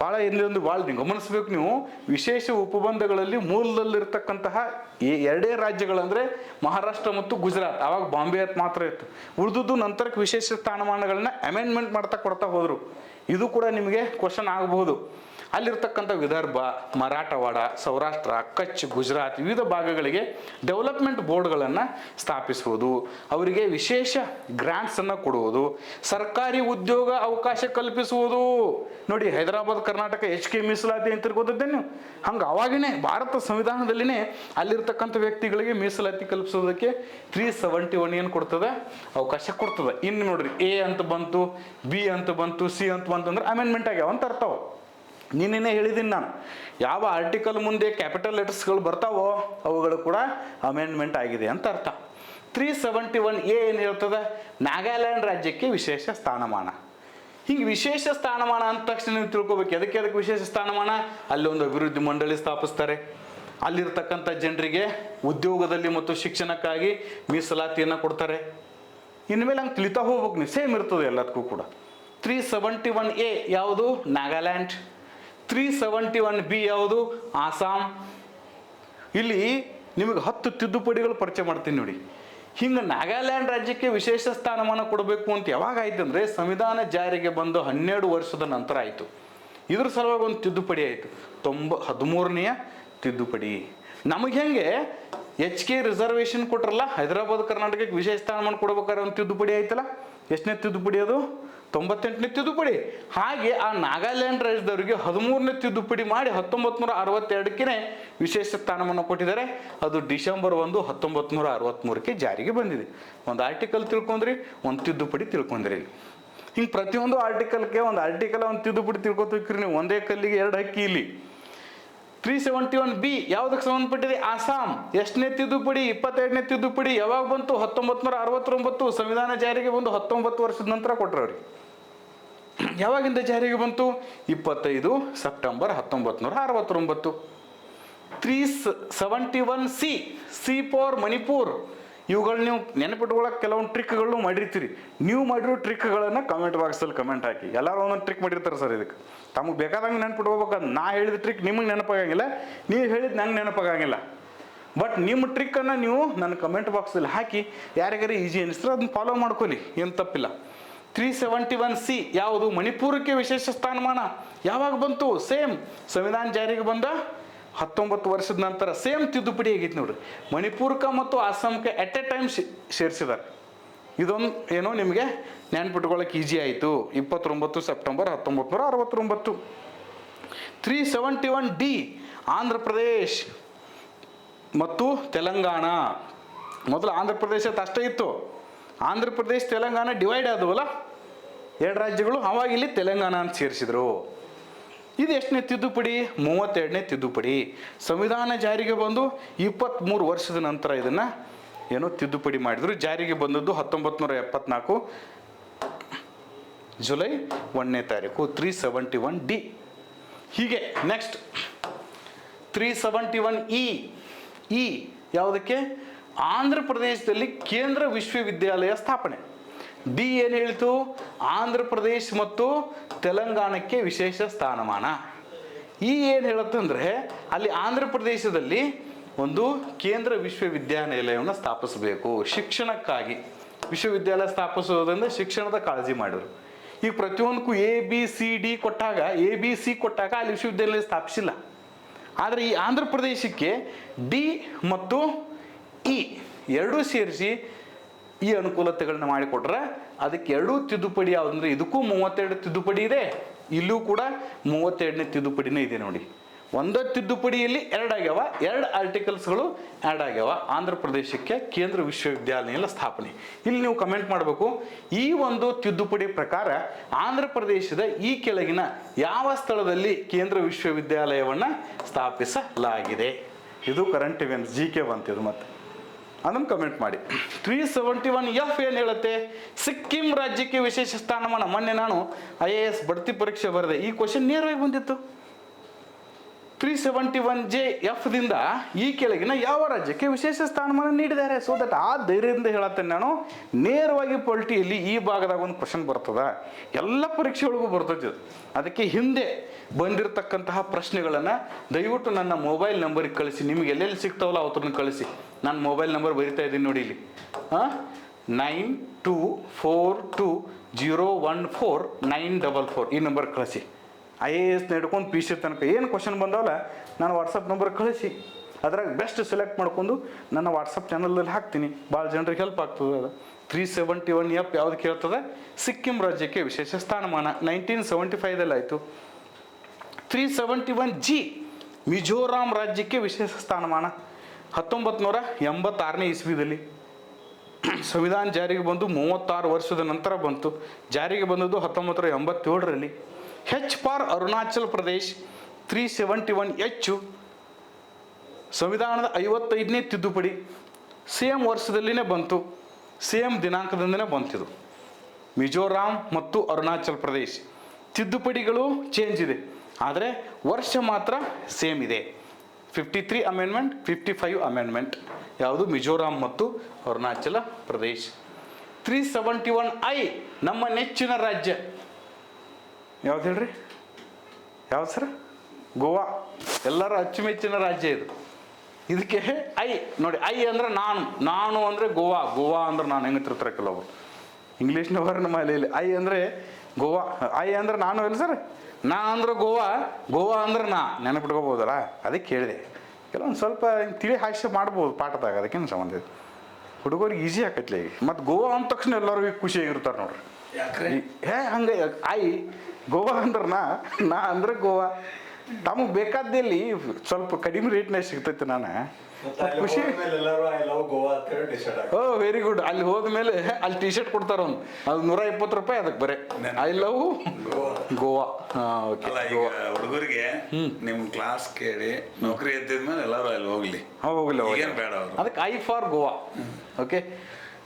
S1: ಭಾಳ ಒಂದು ಭಾಳ ನೀವು ಗಮನಿಸ್ಬೇಕು ನೀವು. ವಿಶೇಷ ಉಪಬಂಧಗಳಲ್ಲಿ ಮೂಲದಲ್ಲಿರ್ತಕ್ಕಂತಹ ಎರಡೇ ರಾಜ್ಯಗಳಂದರೆ ಮಹಾರಾಷ್ಟ್ರ ಮತ್ತು ಗುಜರಾತ್. ಆವಾಗ ಬಾಂಬೆ ಮಾತ್ರ ಇತ್ತು. ಉಳಿದುದು ನಂತರಕ್ಕೆ ವಿಶೇಷ ಸ್ಥಾನಮಾನಗಳನ್ನ ಅಮೆಂಡ್ಮೆಂಟ್ ಮಾಡ್ತಾ ಕೊಡ್ತಾ ಹೋದರು. ಇದು ಕೂಡ ನಿಮಗೆ ಕ್ವಶನ್ ಆಗಬಹುದು. ಅಲ್ಲಿರ್ತಕ್ಕಂಥ ವಿದರ್ಭ, ಮರಾಠವಾಡ, ಸೌರಾಷ್ಟ್ರ, ಕಚ್, ಗುಜರಾತ್ ವಿವಿಧ ಭಾಗಗಳಿಗೆ ಡೆವಲಪ್ಮೆಂಟ್ ಬೋರ್ಡ್ಗಳನ್ನು ಸ್ಥಾಪಿಸುವುದು, ಅವರಿಗೆ ವಿಶೇಷ ಗ್ರ್ಯಾಂಟ್ಸನ್ನು ಕೊಡುವುದು, ಸರ್ಕಾರಿ ಉದ್ಯೋಗ ಅವಕಾಶ ಕಲ್ಪಿಸುವುದು. ನೋಡಿ, ಹೈದರಾಬಾದ್, ಕರ್ನಾಟಕ ಎಚ್ ಕೆ ಮೀಸಲಾತಿ ಅಂತ ಗೊತ್ತಿದ್ದೆ ನೀವು. ಹಂಗೆ ಅವಾಗಿನೇ ಭಾರತ ಸಂವಿಧಾನದಲ್ಲಿನೇ ಅಲ್ಲಿರ್ತಕ್ಕಂಥ ವ್ಯಕ್ತಿಗಳಿಗೆ ಮೀಸಲಾತಿ ಕಲ್ಪಿಸೋದಕ್ಕೆ ತ್ರೀ ಸೆವೆಂಟಿ ಒನ್ ಏನು ಕೊಡ್ತದೆ? ಅವಕಾಶ ಕೊಡ್ತದೆ. ಇನ್ನು ನೋಡ್ರಿ ಎ ಅಂತ ಬಂತು ಬಿ ಅಂತ ಬಂತು ಸಿ ಅಂತ ಬಂತು ಅಂದ್ರೆ ಅಮೆಂಡ್ಮೆಂಟ್ ಆಗ್ಯಾವ ಅಂತ ಅರ್ಥವು ನಿನ್ನೆ ಹೇಳಿದ್ದೀನಿ ನಾನು. ಯಾವ ಆರ್ಟಿಕಲ್ ಮುಂದೆ ಕ್ಯಾಪಿಟಲ್ ಲೆಟರ್ಸ್ಗಳು ಬರ್ತಾವೋ ಅವುಗಳು ಕೂಡ ಅಮೆಂಡ್ಮೆಂಟ್ ಆಗಿದೆ ಅಂತ ಅರ್ಥ. ತ್ರೀ ಸೆವೆಂಟಿ ಒನ್ ಎ ಏನು ಹೇಳ್ತದೆ? ನಾಗಾಲ್ಯಾಂಡ್ ರಾಜ್ಯಕ್ಕೆ ವಿಶೇಷ ಸ್ಥಾನಮಾನ. ಹಿಂಗೆ ವಿಶೇಷ ಸ್ಥಾನಮಾನ ಅಂದ ತಕ್ಷಣ ನೀವು ತಿಳ್ಕೊಬೇಕು. ಅದಕ್ಕೆ ಅದಕ್ಕೆ ವಿಶೇಷ ಸ್ಥಾನಮಾನ? ಅಲ್ಲಿ ಒಂದು ಅಭಿವೃದ್ಧಿ ಮಂಡಳಿ ಸ್ಥಾಪಿಸ್ತಾರೆ. ಅಲ್ಲಿರ್ತಕ್ಕಂಥ ಜನರಿಗೆ ಉದ್ಯೋಗದಲ್ಲಿ ಮತ್ತು ಶಿಕ್ಷಣಕ್ಕಾಗಿ ಮೀಸಲಾತಿಯನ್ನು ಕೊಡ್ತಾರೆ. ಇನ್ಮೇಲೆ ಹಂಗೆ ತಿಳಿತಾ ಹೋಗ್ಬೇಕು ನೀವು. ಸೇಮ್ ಇರ್ತದೆ ಎಲ್ಲದಕ್ಕೂ ಕೂಡ. ತ್ರೀ ಸೆವೆಂಟಿ ಒನ್ ಎ ಯಾವುದು? Nagaland. Three seventy one B ಯಾವುದು? ಆಸಾಂ. ಇಲ್ಲಿ ನಿಮಗೆ ಹತ್ತು ತಿದ್ದುಪಡಿಗಳು ಪರಿಚಯ ಮಾಡ್ತೀನಿ ನೋಡಿ. ಹಿಂಗೆ ನಾಗಾಲ್ಯಾಂಡ್ ರಾಜ್ಯಕ್ಕೆ ವಿಶೇಷ ಸ್ಥಾನಮಾನ ಕೊಡಬೇಕು ಅಂತ ಯಾವಾಗ ಆಯ್ತು ಅಂದರೆ ಸಂವಿಧಾನ ಜಾರಿಗೆ ಬಂದು ಹನ್ನೆರಡು ವರ್ಷದ ನಂತರ ಆಯಿತು. ಇದ್ರ ಸಲುವಾಗಿ ಒಂದು ತಿದ್ದುಪಡಿ ಆಯಿತು. ತೊಂಬ, ಹದಿಮೂರನೆಯ ತಿದ್ದುಪಡಿ. ನಮಗೆ ಹೆಂಗೆ? ಎಚ್ ಕೆ ರಿಸರ್ವೇಷನ್ ಕೊಟ್ರಲ್ಲ, ಹೈದರಾಬಾದ್ ಕರ್ನಾಟಕಕ್ಕೆ ವಿಶೇಷ ಸ್ಥಾನಮಾನ ಕೊಡ್ಬೇಕಾದ್ರೆ ಒಂದು ತಿದ್ದುಪಡಿ ಆಯ್ತಲ್ಲ? ಎಷ್ಟನೇ ತಿದ್ದುಪಡಿ ಅದು? ತೊಂಬತ್ತೆಂಟನೇ ತಿದ್ದುಪಡಿ. ಹಾಗೆ ಆ ನಾಗಾಲ್ಯಾಂಡ್ ರಾಜ್ಯದವರಿಗೆ ಹದಿಮೂರನೇ ತಿದ್ದುಪಡಿ ಮಾಡಿ ಹತ್ತೊಂಬತ್ತು ನೂರ ಅರವತ್ತೆರಡಕ್ಕೆ ವಿಶೇಷ ಸ್ಥಾನಮಾನ ಕೊಟ್ಟಿದ್ದಾರೆ. ಅದು ಡಿಸೆಂಬರ್ ಒಂದು ಹತ್ತೊಂಬತ್ತು ನೂರ ಅರವತ್ತ್ಮೂರಕ್ಕೆ ಜಾರಿಗೆ ಬಂದಿದೆ. ಒಂದು ಆರ್ಟಿಕಲ್ ತಿಳ್ಕೊಂಡ್ರಿ, ಒಂದು ತಿದ್ದುಪಡಿ ತಿಳ್ಕೊಂಡ್ರಿ ಹಿಂಗೆ ಪ್ರತಿಯೊಂದು ಆರ್ಟಿಕಲ್ಗೆ ಒಂದು ಆರ್ಟಿಕಲ್ ಒಂದು ತಿದ್ದುಪಡಿ ತಿಳ್ಕೊತೀರಿ ನೀವು. ಒಂದೇ ಕಲ್ಲಿಗೆ ಎರಡು ಹಕ್ಕಿ ಇಲ್ಲಿ. ತ್ರೀ ಸೆವೆಂಟಿ ಒನ್ ಬಿ ಯಾವುದಕ್ಕೆ ಸಂಬಂಧಪಟ್ಟಿದೆ? ಅಸ್ಸಾಂ. ಎಷ್ಟನೇ ತಿದ್ದುಪಡಿ? ಇಪ್ಪತ್ತೆರಡನೇ ತಿದ್ದುಪಡಿ? ಯಾವಾಗ ಬಂತು? ಹತ್ತೊಂಬತ್ತು ನೂರ ಅರವತ್ತೊಂಬತ್ತು ಸಂವಿಧಾನ ಜಾರಿಗೆ ಬಂದು ಹತ್ತೊಂಬತ್ತು ವರ್ಷದ ನಂತರ ಕೊಟ್ಟರವ್ರಿಗೆ ಯಾವಾಗಿಂದ ಜಾರಿಗೆ ಬಂತು? ಇಪ್ಪತ್ತೈದು ಸೆಪ್ಟೆಂಬರ್ ಹತ್ತೊಂಬತ್ತು ನೂರ ಅರವತ್ತೊಂಬತ್ತು. Three seventy one C C for Manipur. ಇವುಗಳು ನೀವು ನೆನಪಿಟ್ಕೊಳ್ಳೋಕೆ ಕೆಲವೊಂದು ಟ್ರಿಕ್ಗಳನ್ನು ಮಾಡಿರ್ತೀರಿ. ನೀವು ಮಾಡಿರೋ ಟ್ರಿಕ್ಗಳನ್ನು ಕಮೆಂಟ್ ಬಾಕ್ಸಲ್ಲಿ ಕಮೆಂಟ್ ಹಾಕಿ. ಎಲ್ಲರೂ ಒಂದೊಂದು ಟ್ರಿಕ್ ಮಾಡಿರ್ತಾರೆ ಸರ್ ಇದಕ್ಕೆ. ತಮಗೆ ಬೇಕಾದಂಗೆ ನೆನಪಿಟ್ಕೋಬೇಕು. ನಾ ಹೇಳಿದ ಟ್ರಿಕ್ ನಿಮಗೆ ನೆನಪಾಗಂಗಿಲ್ಲ. ನೀವು ಹೇಳಿದ ನಂಗೆ ನೆನಪಾಗಂಗಿಲ್ಲ. ಬಟ್ ನಿಮ್ಮ ಟ್ರಿಕ್ಕನ್ನು ನೀವು ನನ್ನ ಕಮೆಂಟ್ ಬಾಕ್ಸಲ್ಲಿ ಹಾಕಿ. ಯಾರಿಗಾರು ಈಜಿ ಅನಿಸ್ತಾರೆ ಅದನ್ನ ಫಾಲೋ ಮಾಡ್ಕೊಳ್ಳಿ ಏನು ತಪ್ಪಿಲ್ಲ. ತ್ರೀ ಸೆವೆಂಟಿ ಒನ್ ಸಿ ಯಾವುದು ಮಣಿಪುರಕ್ಕೆ ವಿಶೇಷ ಸ್ಥಾನಮಾನ? ಯಾವಾಗ ಬಂತು? ಸೇಮ್. ಸಂವಿಧಾನ ಜಾರಿಗೆ ಬಂದ ಹತ್ತೊಂಬತ್ತು ವರ್ಷದ ನಂತರ ಸೇಮ್ ತಿದ್ದುಪಡಿ ಆಗೈತೆ ನೋಡ್ರಿ? ಮಣಿಪುರಕ್ಕೆ ಮತ್ತು ಅಸ್ಸಾಂಕ್ಕೆ ಎಟ್ ಎ ಟೈಮ್ ಸೇರಿಸಿದ್ದಾರೆ. ಇದೊಂದು ಏನೋ ನಿಮಗೆ ನೆನ್ಪಿಟ್ಕೊಳ್ಳೋಕೆ ಈಜಿ ಆಯಿತು. ಇಪ್ಪತ್ತೊಂಬತ್ತು ಸೆಪ್ಟೆಂಬರ್ ಹತ್ತೊಂಬತ್ತು ನೂರ ಅರವತ್ತೊಂಬತ್ತು three seventy one D Andhra Pradesh ಮತ್ತು ತೆಲಂಗಾಣ. ಮೊದಲು ಆಂಧ್ರ ಪ್ರದೇಶ ಅಷ್ಟೇ ಇತ್ತು. ಆಂಧ್ರ ಪ್ರದೇಶ, ತೆಲಂಗಾಣ ಡಿವೈಡ್ ಆದವಲ್ಲ? ಎರಡು ರಾಜ್ಯಗಳು ಅವಾಗ ಇಲ್ಲಿ ತೆಲಂಗಾಣ ಅಂತ ಸೇರಿಸಿದ್ರು. ಇದು ಎಷ್ಟನೇ ತಿದ್ದುಪಡಿ? ಮೂವತ್ತೆರಡನೇ ತಿದ್ದುಪಡಿ. ಸಂವಿಧಾನ ಜಾರಿಗೆ ಬಂದು ಇಪ್ಪತ್ತ್ಮೂರು ವರ್ಷದ ನಂತರ ಇದನ್ನು ಏನೋ ತಿದ್ದುಪಡಿ ಮಾಡಿದ್ರು. ಜಾರಿಗೆ ಬಂದದ್ದು ಹತ್ತೊಂಬತ್ತು ನೂರ ಎಪ್ಪತ್ನಾಲ್ಕು ಜುಲೈ ಒಂದನೇ ತಾರೀಕು ತ್ರೀ ಸೆವೆಂಟಿ ಒನ್ ಡಿ ಹೀಗೆ next three seventy one E E ಯಾವುದಕ್ಕೆ? ಆಂಧ್ರ ಪ್ರದೇಶದಲ್ಲಿ ಕೇಂದ್ರ ವಿಶ್ವವಿದ್ಯಾಲಯ ಸ್ಥಾಪನೆ. ಡಿ ಏನು ಹೇಳಿತು? ಆಂಧ್ರ ಪ್ರದೇಶ ಮತ್ತು ತೆಲಂಗಾಣಕ್ಕೆ ವಿಶೇಷ ಸ್ಥಾನಮಾನ. ಈ ಏನು ಹೇಳುತ್ತಂದ್ರೆ, ಅಲ್ಲಿ ಆಂಧ್ರ ಪ್ರದೇಶದಲ್ಲಿ ಒಂದು ಕೇಂದ್ರ ವಿಶ್ವವಿದ್ಯಾನಿಲಯವನ್ನು ಸ್ಥಾಪಿಸಬೇಕು. ಶಿಕ್ಷಣಕ್ಕಾಗಿ. ವಿಶ್ವವಿದ್ಯಾಲಯ ಸ್ಥಾಪಿಸುವುದರಿಂದ ಶಿಕ್ಷಣದ ಕಾಳಜಿ ಮಾಡಿದ್ರು ಈಗ ಪ್ರತಿಯೊಂದಕ್ಕೂ ಎ, ಬಿ, ಸಿ, ಡಿ ಕೊಟ್ಟಾಗ, ಎ, ಬಿ, ಸಿ ಕೊಟ್ಟಾಗ ಅಲ್ಲಿ ವಿಶ್ವವಿದ್ಯಾಲಯ ಸ್ಥಾಪಿಸಿಲ್ಲ. ಆದರೆ ಈ ಆಂಧ್ರ ಪ್ರದೇಶಕ್ಕೆ ಡಿ ಮತ್ತು ಇ ಎರಡೂ ಸೇರಿಸಿ ಈ ಅನುಕೂಲತೆಗಳನ್ನ ಮಾಡಿಕೊಟ್ರೆ ಅದಕ್ಕೆ ಎರಡೂ ತಿದ್ದುಪಡಿ ಯಾವುದಂದ್ರೆ ಇದಕ್ಕೂ ಮೂವತ್ತೆರಡು ತಿದ್ದುಪಡಿ ಇದೆ, ಇಲ್ಲೂ ಕೂಡ ಮೂವತ್ತೆರಡನೇ ತಿದ್ದುಪಡಿನೇ ಇದೆ ನೋಡಿ. ಒಂದೇ ತಿದ್ದುಪಡಿಯಲ್ಲಿ ಎರಡಾಗ್ಯಾವ, ಎರಡು ಆರ್ಟಿಕಲ್ಸ್ಗಳು ಆ್ಯಡ್ ಆಗ್ಯಾವ. ಆಂಧ್ರ ಪ್ರದೇಶಕ್ಕೆ ಕೇಂದ್ರ ವಿಶ್ವವಿದ್ಯಾಲಯ ಸ್ಥಾಪನೆ. ಇಲ್ಲಿ ನೀವು ಕಮೆಂಟ್ ಮಾಡಬೇಕು, ಈ ಒಂದು ತಿದ್ದುಪಡಿ ಪ್ರಕಾರ ಆಂಧ್ರ ಪ್ರದೇಶದ ಈ ಕೆಳಗಿನ ಯಾವ ಸ್ಥಳದಲ್ಲಿ ಕೇಂದ್ರ ವಿಶ್ವವಿದ್ಯಾಲಯವನ್ನು ಸ್ಥಾಪಿಸಲಾಗಿದೆ? ಇದು ಕರೆಂಟ್ ಇವೆಂಟ್ಸ್ ಜಿ ಕೆ ಬಂತಿದ್ರು ಮತ್ತೆ. ಅದನ್ನು ಕಮೆಂಟ್ ಮಾಡಿ. ತ್ರೀ ಸೆವೆಂಟಿ ಒನ್ ಎಫ್ ಏನು ಹೇಳುತ್ತೆ? ಸಿಕ್ಕಿಂ ರಾಜ್ಯಕ್ಕೆ ವಿಶೇಷ ಸ್ಥಾನಮಾನ. ಮೊನ್ನೆ ನಾನು ಐ ಎ ಎಸ್ ಬಡ್ತಿ ಪರೀಕ್ಷೆ ಬರೆದೆ. ಈ ಕ್ವಶನ್ ನೇರವಾಗಿ ಬಂದಿತ್ತು. ತ್ರೀ ಸೆವೆಂಟಿ ಒನ್ ಜೆ ಎಫ್ದಿಂದ ಈ ಕೆಳಗಿನ ಯಾವ ರಾಜ್ಯಕ್ಕೆ ವಿಶೇಷ ಸ್ಥಾನಮಾನ ನೀಡಿದ್ದಾರೆ? ಸೊ ದಟ್ ಆ ಧೈರ್ಯದಿಂದ ಹೇಳತ್ತೇನೆ ನಾನು. ನೇರವಾಗಿ ಪೊಲಿಟಿಯಲ್ಲಿ ಈ ಭಾಗದಾಗ ಒಂದು ಕ್ವಶನ್ ಬರ್ತದ. ಎಲ್ಲ ಪರೀಕ್ಷೆಗಳಿಗೂ ಬರ್ತದೆ. ಅದಕ್ಕೆ ಹಿಂದೆ ಬಂದಿರತಕ್ಕಂತಹ ಪ್ರಶ್ನೆಗಳನ್ನು ದಯವಿಟ್ಟು ನನ್ನ ಮೊಬೈಲ್ ನಂಬರಿಗೆ ಕಳಿಸಿ. ನಿಮ್ಗೆ ಎಲ್ಲೆಲ್ಲಿ ಸಿಗ್ತಾವಲ್ಲ ಅವತ್ರನ್ನ ಕಳಿಸಿ. ನಾನು ಮೊಬೈಲ್ ನಂಬರ್ ಬರಿತಾ ಇದ್ದೀನಿ ನೋಡಿ ಇಲ್ಲಿ. Nine two four two zero one four nine double four ಈ ನಂಬರ್ ಕಳಿಸಿ. ಐ ಎ ಎಸ್ ನಡ್ಕೊಂಡು ಪಿ ಸಿ ತನಕ ಏನು ಕ್ವಶನ್ ಬಂದವಲ್ಲ, ನಾನು ವಾಟ್ಸಪ್ ನಂಬರ್ ಕಳಿಸಿ. ಅದ್ರಾಗ ಬೆಸ್ಟ್ ಸೆಲೆಕ್ಟ್ ಮಾಡ್ಕೊಂಡು ನನ್ನ ವಾಟ್ಸಪ್ ಚಾನಲಲ್ಲಿ ಹಾಕ್ತೀನಿ. ಭಾಳ ಜನರಿಗೆ ಹೆಲ್ಪ್ ಆಗ್ತದೆ ಅದು. ತ್ರೀ ಸೆವೆಂಟಿ ಒನ್ ಎಫ್ ಯಾವ್ದು ಕೇಳ್ತದೆ? ಸಿಕ್ಕಿಂ ರಾಜ್ಯಕ್ಕೆ ವಿಶೇಷ ಸ್ಥಾನಮಾನ. ನೈನ್ಟೀನ್ ಸೆವೆಂಟಿ ಫೈವ್ದಲ್ಲಿ ಆಯಿತು. Three seventy one G Mizoram ರಾಜ್ಯಕ್ಕೆ ವಿಶೇಷ ಸ್ಥಾನಮಾನ. ಹತ್ತೊಂಬತ್ತು ನೂರ ಎಂಬತ್ತಾರನೇ ಇಸ್ವಿದಲ್ಲಿ. ಸಂವಿಧಾನ ಜಾರಿಗೆ ಬಂದು ಮೂವತ್ತಾರು ವರ್ಷದ ನಂತರ ಬಂತು. ಜಾರಿಗೆ ಬಂದದ್ದು ಹತ್ತೊಂಬತ್ತು ನೂರ ಎಂಬತ್ತೇಳರಲ್ಲಿ. H for Arunachal Pradesh three seventy one ಹೆಚ್ಚು ಸಂವಿಧಾನದ ಐವತ್ತೈದನೇ ತಿದ್ದುಪಡಿ ಸೇಮ್ ವರ್ಷದಲ್ಲಿನೇ ಬಂತು ಸೇಮ್ ದಿನಾಂಕದಿಂದನೇ ಬಂತಿದು. ಮಿಜೋರಾಂ ಮತ್ತು ಅರುಣಾಚಲ್ ಪ್ರದೇಶ್ ತಿದ್ದುಪಡಿಗಳು ಚೇಂಜ್ ಇದೆ, ಆದರೆ ವರ್ಷ ಮಾತ್ರ ಸೇಮ್ ಇದೆ. Fifty three amendment fifty five amendment ಯಾವುದು ಮಿಜೋರಾಂ ಮತ್ತು Arunachal Pradesh three seventy one I ನಮ್ಮ ನೆಚ್ಚಿನ ರಾಜ್ಯ. ಯಾವ್ದು ಹೇಳ್ರಿ ಯಾವ್ದು ಸರ್? ಗೋವಾ. ಎಲ್ಲರ ಅಚ್ಚುಮೆಚ್ಚಿನ ರಾಜ್ಯ ಇದು. ಇದಕ್ಕೆ ಐ ನೋಡಿ ಐ ಅಂದ್ರೆ ನಾನು. ನಾನು ಅಂದರೆ ಗೋವಾ. ಗೋವಾ ಅಂದ್ರೆ ನಾನು ಹೆಂಗೆ ತಿರ್ತಾರೆ ಕೆಲವರು ಇಂಗ್ಲೀಷ್ನವರು ನಮ್ಮ ಇಲ್ಲಿ ಐ ಅಂದರೆ ಗೋವಾ. ಐ ಅಂದ್ರೆ ನಾನು ಇಲ್ಲ ಸರ್? ನಾ ಅಂದ್ರೆ ಗೋವಾ. ಗೋವಾ ಅಂದ್ರೆ ನಾ. ನೆನಪಿಟ್ಕೋಬೋದಲ್ಲ? ಅದಕ್ಕೆ ಹೇಳಿದೆ ಕೆಲವೊಂದು ಸ್ವಲ್ಪ ತಿಳಿ ಹಾಸ್ಯ ಮಾಡ್ಬೋದು ಪಾಠದಾಗ. ಅದಕ್ಕೇನು ಸಂಬಂಧ ಇದೆ? ಹುಡುಗರಿಗೆ ಈಸಿ ಆಕತ್ಲೆ ಮತ್ತು ಗೋವಾ ಅಂದ ತಕ್ಷಣ ಎಲ್ಲರೂ ಈಗ ಖುಷಿಯಾಗಿರ್ತಾರೆ ನೋಡ್ರಿ.
S2: ಯಾಕ್ರೆ?
S1: ಹೇ ಹಂಗೆ ಆಯಿ ಗೋವಾ ಅಂದ್ರೆ ನಾ ನಾ ಅಂದ್ರೆ ಗೋವಾ. ತಮಗೆ ಬೇಕಾದಲ್ಲಿ ಸ್ವಲ್ಪ ಕಡಿಮೆ ರೇಟ್ನಾಗ ಸಿಗ್ತೈತೆ ನಾನು. ಖುಷಿ. ಓ ವೆರಿ ಗುಡ್ ಅಲ್ಲಿ ಹೋದ್ಮೇಲೆ ಅಲ್ಲಿ ಟಿ ಶರ್ಟ್ ಕೊಡ್ತಾರ ಒಂದು ಅದು ನೂರ ಇಪ್ಪತ್ತು ರೂಪಾಯಿ ಅದಕ್ಕೆ ಬರೀ. I love Goa. ಓಕೆ
S2: ಹುಡುಗರಿಗೆ ನಿಮ್ಮ ಕ್ಲಾಸ್ ಕೇಳಿ ನೌಕರಿ ಎದ್ದಿದ್ಮೇಲೆ ಎಲ್ಲರೂ ಅಲ್ಲಿ ಹೋಗ್ಲಿ.
S1: ಹೋಗ್ಲಿ
S2: ಏನು ಬೇಡ
S1: ಅದಕ್ಕೆ ಐ ಫಾರ್ ಗೋವಾ. ಓಕೆ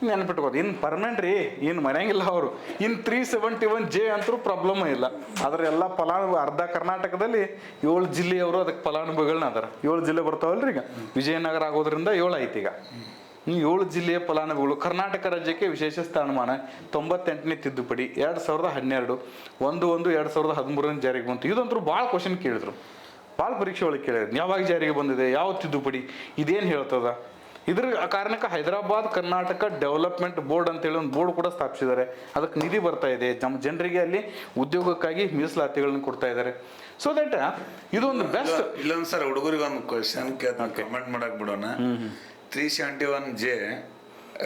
S1: ನೆನ್ಪಿಟ್ಕೋದು. ಇನ್ನು ಪರ್ಮನೆಂಟ್ ರೀ ಇನ್ನು ಮನೆಯಂಗಿಲ್ಲ ಅವರು. ಇನ್ನು ತ್ರೀ ಸೆವೆಂಟಿ ಒನ್ ಜೆ ಅಂತರೂ ಪ್ರಾಬ್ಲಮ್ ಇಲ್ಲ. ಆದ್ರೆ ಎಲ್ಲ ಫಲಾನುಭವಿ ಅರ್ಧ ಕರ್ನಾಟಕದಲ್ಲಿ ಏಳು ಜಿಲ್ಲೆಯವರು ಅದಕ್ಕೆ ಫಲಾನುಭವಿಗಳನ್ನ ಅದರ. ಏಳು ಜಿಲ್ಲೆ ಬರ್ತಾವಲ್ರಿ ಈಗ. ವಿಜಯನಗರ ಆಗೋದ್ರಿಂದ ಏಳು ಐತಿ ಈಗ. ಏಳು ಜಿಲ್ಲೆಯ ಫಲಾನುಭವಿಗಳು, ಕರ್ನಾಟಕ ರಾಜ್ಯಕ್ಕೆ ವಿಶೇಷ ಸ್ಥಾನಮಾನ ತೊಂಬತ್ತೆಂಟನೇ ತಿದ್ದುಪಡಿ, ಎರಡು ಸಾವಿರದ ಹನ್ನೆರಡು, ಒಂದು ಒಂದು ಎರಡು ಸಾವಿರದ ಹದಿಮೂರನೇ ಜಾರಿಗೆ ಬಂತು. ಇದಂತರೂ ಭಾಳ ಕ್ವಶನ್ ಕೇಳಿದ್ರು. ಭಾಳ ಪರೀಕ್ಷೆ ಒಳಗೆ ಕೇಳಿದ್ರು. ಯಾವಾಗ ಜಾರಿಗೆ ಬಂದಿದೆ? ಯಾವ ತಿದ್ದುಪಡಿ? ಇದೇನು ಹೇಳ್ತದ? ಇದ್ರ ಕಾರಣಕ್ಕೆ ಹೈದರಾಬಾದ್ ಕರ್ನಾಟಕ ಡೆವಲಪ್ಮೆಂಟ್ ಬೋರ್ಡ್ ಅಂತೇಳಿ ಒಂದು ಬೋರ್ಡ್ ಕೂಡ ಸ್ಥಾಪಿಸಿದ್ದಾರೆ. ಅದಕ್ಕೆ ನಿಧಿ ಬರ್ತಾ ಇದೆ. ನಮ್ಮ ಜನರಿಗೆ ಅಲ್ಲಿ ಉದ್ಯೋಗಕ್ಕಾಗಿ ಮೀಸಲಾತಿಗಳನ್ನು ಕೊಡ್ತಾ ಇದ್ದಾರೆ. ಸೊ ದಟ್ ಇದೊಂದು ಬೆಸ್ಟ್
S2: ಇಲ್ಲೊಂದು ಸರ್ ಹುಡುಗರಿಗೆ ಒಂದು ಕ್ವಶನ್ ಕಮೆಂಟ್ ಮಾಡಕ್ ಬಿಡೋಣ. Three seventy one J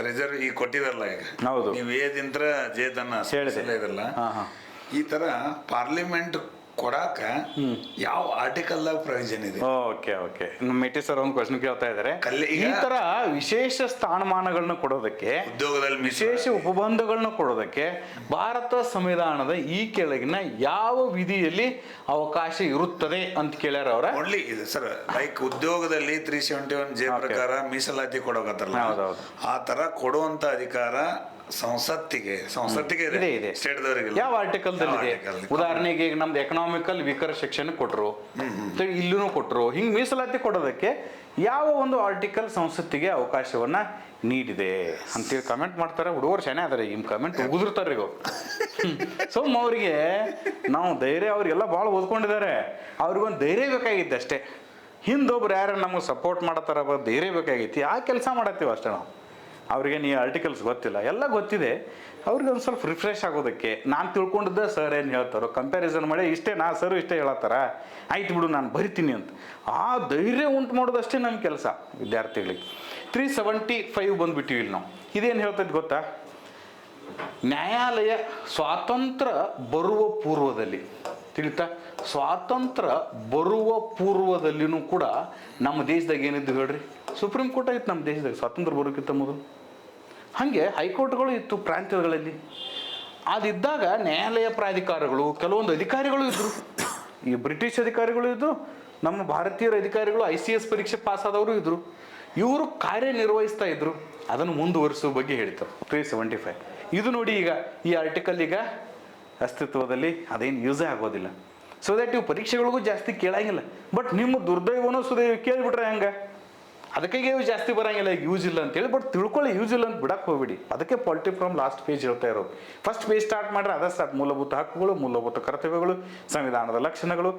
S2: reserve ಈಗ ಕೊಟ್ಟಿದಾರಲ್ಲ ಈಗ.
S1: ಹೌದು.
S2: ನೀವು ಏದಿಂತ್ರ ಜೆ ತನ್ನ
S1: ಹೇಳಿದೆ.
S2: ಇದಲ್ಲ.
S1: ಹಾ, ಹಾ.
S2: ಈ ತರ ಪಾರ್ಲಿಮೆಂಟ್ ಕೊಡಾಕ ಯಾವ ಆರ್ಟಿಕಲ್ದಾಗ ಪ್ರಯೋಜನ ಇದೆ?
S1: ಓಕೆ ಓಕೆ ಮೆಟಿ ಸರ್ ಒಂದು ಕ್ವಶನ್ ಕೇಳ್ತಾ ಇದ್ದಾರೆ
S2: ಕಲ್ಲಿ-
S1: ಈ ತರ ವಿಶೇಷ ಸ್ಥಾನಮಾನಗಳನ್ನ ಕೊಡೋದಕ್ಕೆ
S2: ಉದ್ಯೋಗದಲ್ಲಿ
S1: ವಿಶೇಷ ಉಪಬಂಧಗಳನ್ನ ಕೊಡೋದಕ್ಕೆ ಭಾರತ ಸಂವಿಧಾನದ ಈ ಕೆಳಗಿನ ಯಾವ ವಿಧಿಯಲ್ಲಿ ಅವಕಾಶ ಇರುತ್ತದೆ ಅಂತ ಕೇಳ್ಯಾರ ಅವರ?
S2: ಓನ್ಲಿ ಇದು ಸರ್ ಲೈಕ್ ಉದ್ಯೋಗದಲ್ಲಿ ತ್ರೀ ಸೆವೆಂಟಿ ಒನ್ ಜೆ. ಪ್ರಕಾರ ಮೀಸಲಾತಿ
S1: ಕೊಡೋಕತ್ತಲ್ಲ.
S2: ಆ ತರ ಕೊಡುವಂತ ಅಧಿಕಾರ ಸಂಸತ್ತಿಗೆ ಸಂಸತ್ತಿಗೆ
S1: ಇದೆ. ಸ್ಟೇಟ್
S2: ದವರಿಗೆ
S1: ಯಾವ ಆರ್ಟಿಕಲ್ ಉದಾಹರಣೆಗೆ ಈಗ ನಮ್ದು ಎಕನಾಮಿಕಲ್ ವೀಕರ್ ಸೆಕ್ಷನ್ ಕೊಟ್ರು. ಇಲ್ಲೂ ಕೊಟ್ರು. ಹಿಂಗ್ ಮೀಸಲಾತಿ ಕೊಡೋದಕ್ಕೆ ಯಾವ ಒಂದು ಆರ್ಟಿಕಲ್ ಸಂಸತ್ತಿಗೆ ಅವಕಾಶವನ್ನ ನೀಡಿದೆ ಅಂತೇಳಿ ಕಮೆಂಟ್ ಮಾಡ್ತಾರೆ. ಹುಡುಗರು ಶನೇ ಅದಾರೆ ಈ ಕಮೆಂಟ್ ಉಗುದಿರ್ತಾರೆ ಈಗ ಸೊ ಅವರಿಗೆ ನಾವು ಧೈರ್ಯ ಅವ್ರಿಗೆಲ್ಲ ಭಾಳ ಓದ್ಕೊಂಡಿದ್ದಾರೆ. ಅವ್ರಿಗೊಂದು ಧೈರ್ಯ ಬೇಕಾಗಿತ್ತು ಅಷ್ಟೇ. ಹಿಂದೊಬ್ರು ಯಾರು ನಮಗೆ ಸಪೋರ್ಟ್ ಮಾಡತ್ತಾರ ಧೈರ್ಯ ಬೇಕಾಗಿತ್ತು. ಆ ಕೆಲಸ ಮಾಡತ್ತೀವಿ ಅಷ್ಟೇ ನಾವು? ಅವ್ರಿಗೆ ನೀ ಆರ್ಟಿಕಲ್ಸ್ ಗೊತ್ತಿಲ್ಲ, ಎಲ್ಲ ಗೊತ್ತಿದೆ. ಅವ್ರಿಗೆ ಒಂದು ಸ್ವಲ್ಪ ರಿಫ್ರೆಶ್ ಆಗೋದಕ್ಕೆ ನಾನು ತಿಳ್ಕೊಂಡಿದ್ದೆ ಸರ್ ಏನು ಹೇಳ್ತಾರೋ ಕಂಪ್ಯಾರಿಸನ್ ಮಾಡಿ ಇಷ್ಟೇ, ನಾ ಸರ್ ಇಷ್ಟೇ ಹೇಳತ್ತಾರ? ಆಯ್ತು ಬಿಡು, ನಾನು ಬರಿತೀನಿ ಅಂತ. ಆ ಧೈರ್ಯ ಉಂಟು ಮಾಡೋದಷ್ಟೇ ನಮ್ಮ ಕೆಲಸ, ವಿದ್ಯಾರ್ಥಿಗಳಿಗೆ. ತ್ರೀ ಸೆವೆಂಟಿ ಫೈವ್ ಬಂದ್ಬಿಟ್ಟಿವಿ ಇಲ್ಲಿ ನಾವು. ಇದೇನು ಹೇಳ್ತೈತೆ ಗೊತ್ತಾ? ನ್ಯಾಯಾಲಯ ಸ್ವಾತಂತ್ರ್ಯ ಬರುವ ಪೂರ್ವದಲ್ಲಿ, ತಿಳಿತಾ? ಸ್ವಾತಂತ್ರ್ಯ ಬರುವ ಪೂರ್ವದಲ್ಲಿನೂ ಕೂಡ ನಮ್ಮ ದೇಶದಾಗ ಏನಿದ್ದು ಹೇಳ್ರಿ? ಸುಪ್ರೀಂ ಕೋರ್ಟ್ ಆಗಿತ್ತು ನಮ್ಮ ದೇಶದಾಗ, ಸ್ವಾತಂತ್ರ್ಯ ಬರೋಕ್ಕಿಂತ ಮೊದಲು. ಹಾಗೆ ಹೈಕೋರ್ಟ್ಗಳು ಇತ್ತು ಪ್ರಾಂತ್ಯಗಳಲ್ಲಿ. ಅದಿದ್ದಾಗ ನ್ಯಾಯಾಲಯ ಪ್ರಾಧಿಕಾರಗಳು, ಕೆಲವೊಂದು ಅಧಿಕಾರಿಗಳು ಇದ್ದರು ಈ ಬ್ರಿಟಿಷ್ ಅಧಿಕಾರಿಗಳು ಇದ್ದು ನಮ್ಮ ಭಾರತೀಯರ ಅಧಿಕಾರಿಗಳು, ಐ ಸಿ ಎಸ್ ಪರೀಕ್ಷೆ ಪಾಸ್ ಆದವರು ಇದ್ದರು ಇವರು ಕಾರ್ಯನಿರ್ವಹಿಸ್ತಾ ಇದ್ರು. ಅದನ್ನು ಮುಂದುವರಿಸುವ ಬಗ್ಗೆ ಹೇಳ್ತಾರೆ ತ್ರೀ ಸೆವೆಂಟಿ ಫೈವ್ ಇದು ನೋಡಿ ಈಗ ಈ ಆರ್ಟಿಕಲ್ ಈಗ ಅಸ್ತಿತ್ವದಲ್ಲಿ ಅದೇನು ಯೂಸೇ ಆಗೋದಿಲ್ಲ. ಸೊ ದಟ್ ಇವು ಪರೀಕ್ಷೆಗಳಿಗೂ ಜಾಸ್ತಿ ಕೇಳಂಗಿಲ್ಲ. ಬಟ್ ನಿಮ್ಮ ದುರ್ದೈವನೂ ಸುದೈವ ಕೇಳಿಬಿಟ್ರೆ ಹೆಂಗೆ? ಅದಕ್ಕೆ ಜಾಸ್ತಿ ಬರಂಗಿಲ್ಲ ಯೂಸ್ ಇಲ್ಲ ಅಂತೇಳಿ ಬಟ್ ತಿಳ್ಕೊಳ್ಳಿ ಯೂಸ್ ಇಲ್ಲ ಅಂತ ಬಿಡಕ್ಕೆ ಹೋಗ್ಬಿಡಿ. ಅದಕ್ಕೆ ಪಾಲಿಟಿ ಫ್ರಮ್ ಲಾಸ್ಟ್ ಪೇಜ್ ಹೇಳ್ತಾ ಇರೋದು. ಫಸ್ಟ್ ಪೇಜ್ ಸ್ಟಾರ್ಟ್ ಮಾಡ್ರೆ ಅದೇ ಮೂಲಭೂತ ಹಕ್ಕುಗಳು, ಮೂಲಭೂತ ಕರ್ತವ್ಯಗಳು, ಸಂವಿಧಾನದ ಲಕ್ಷಣಗಳು,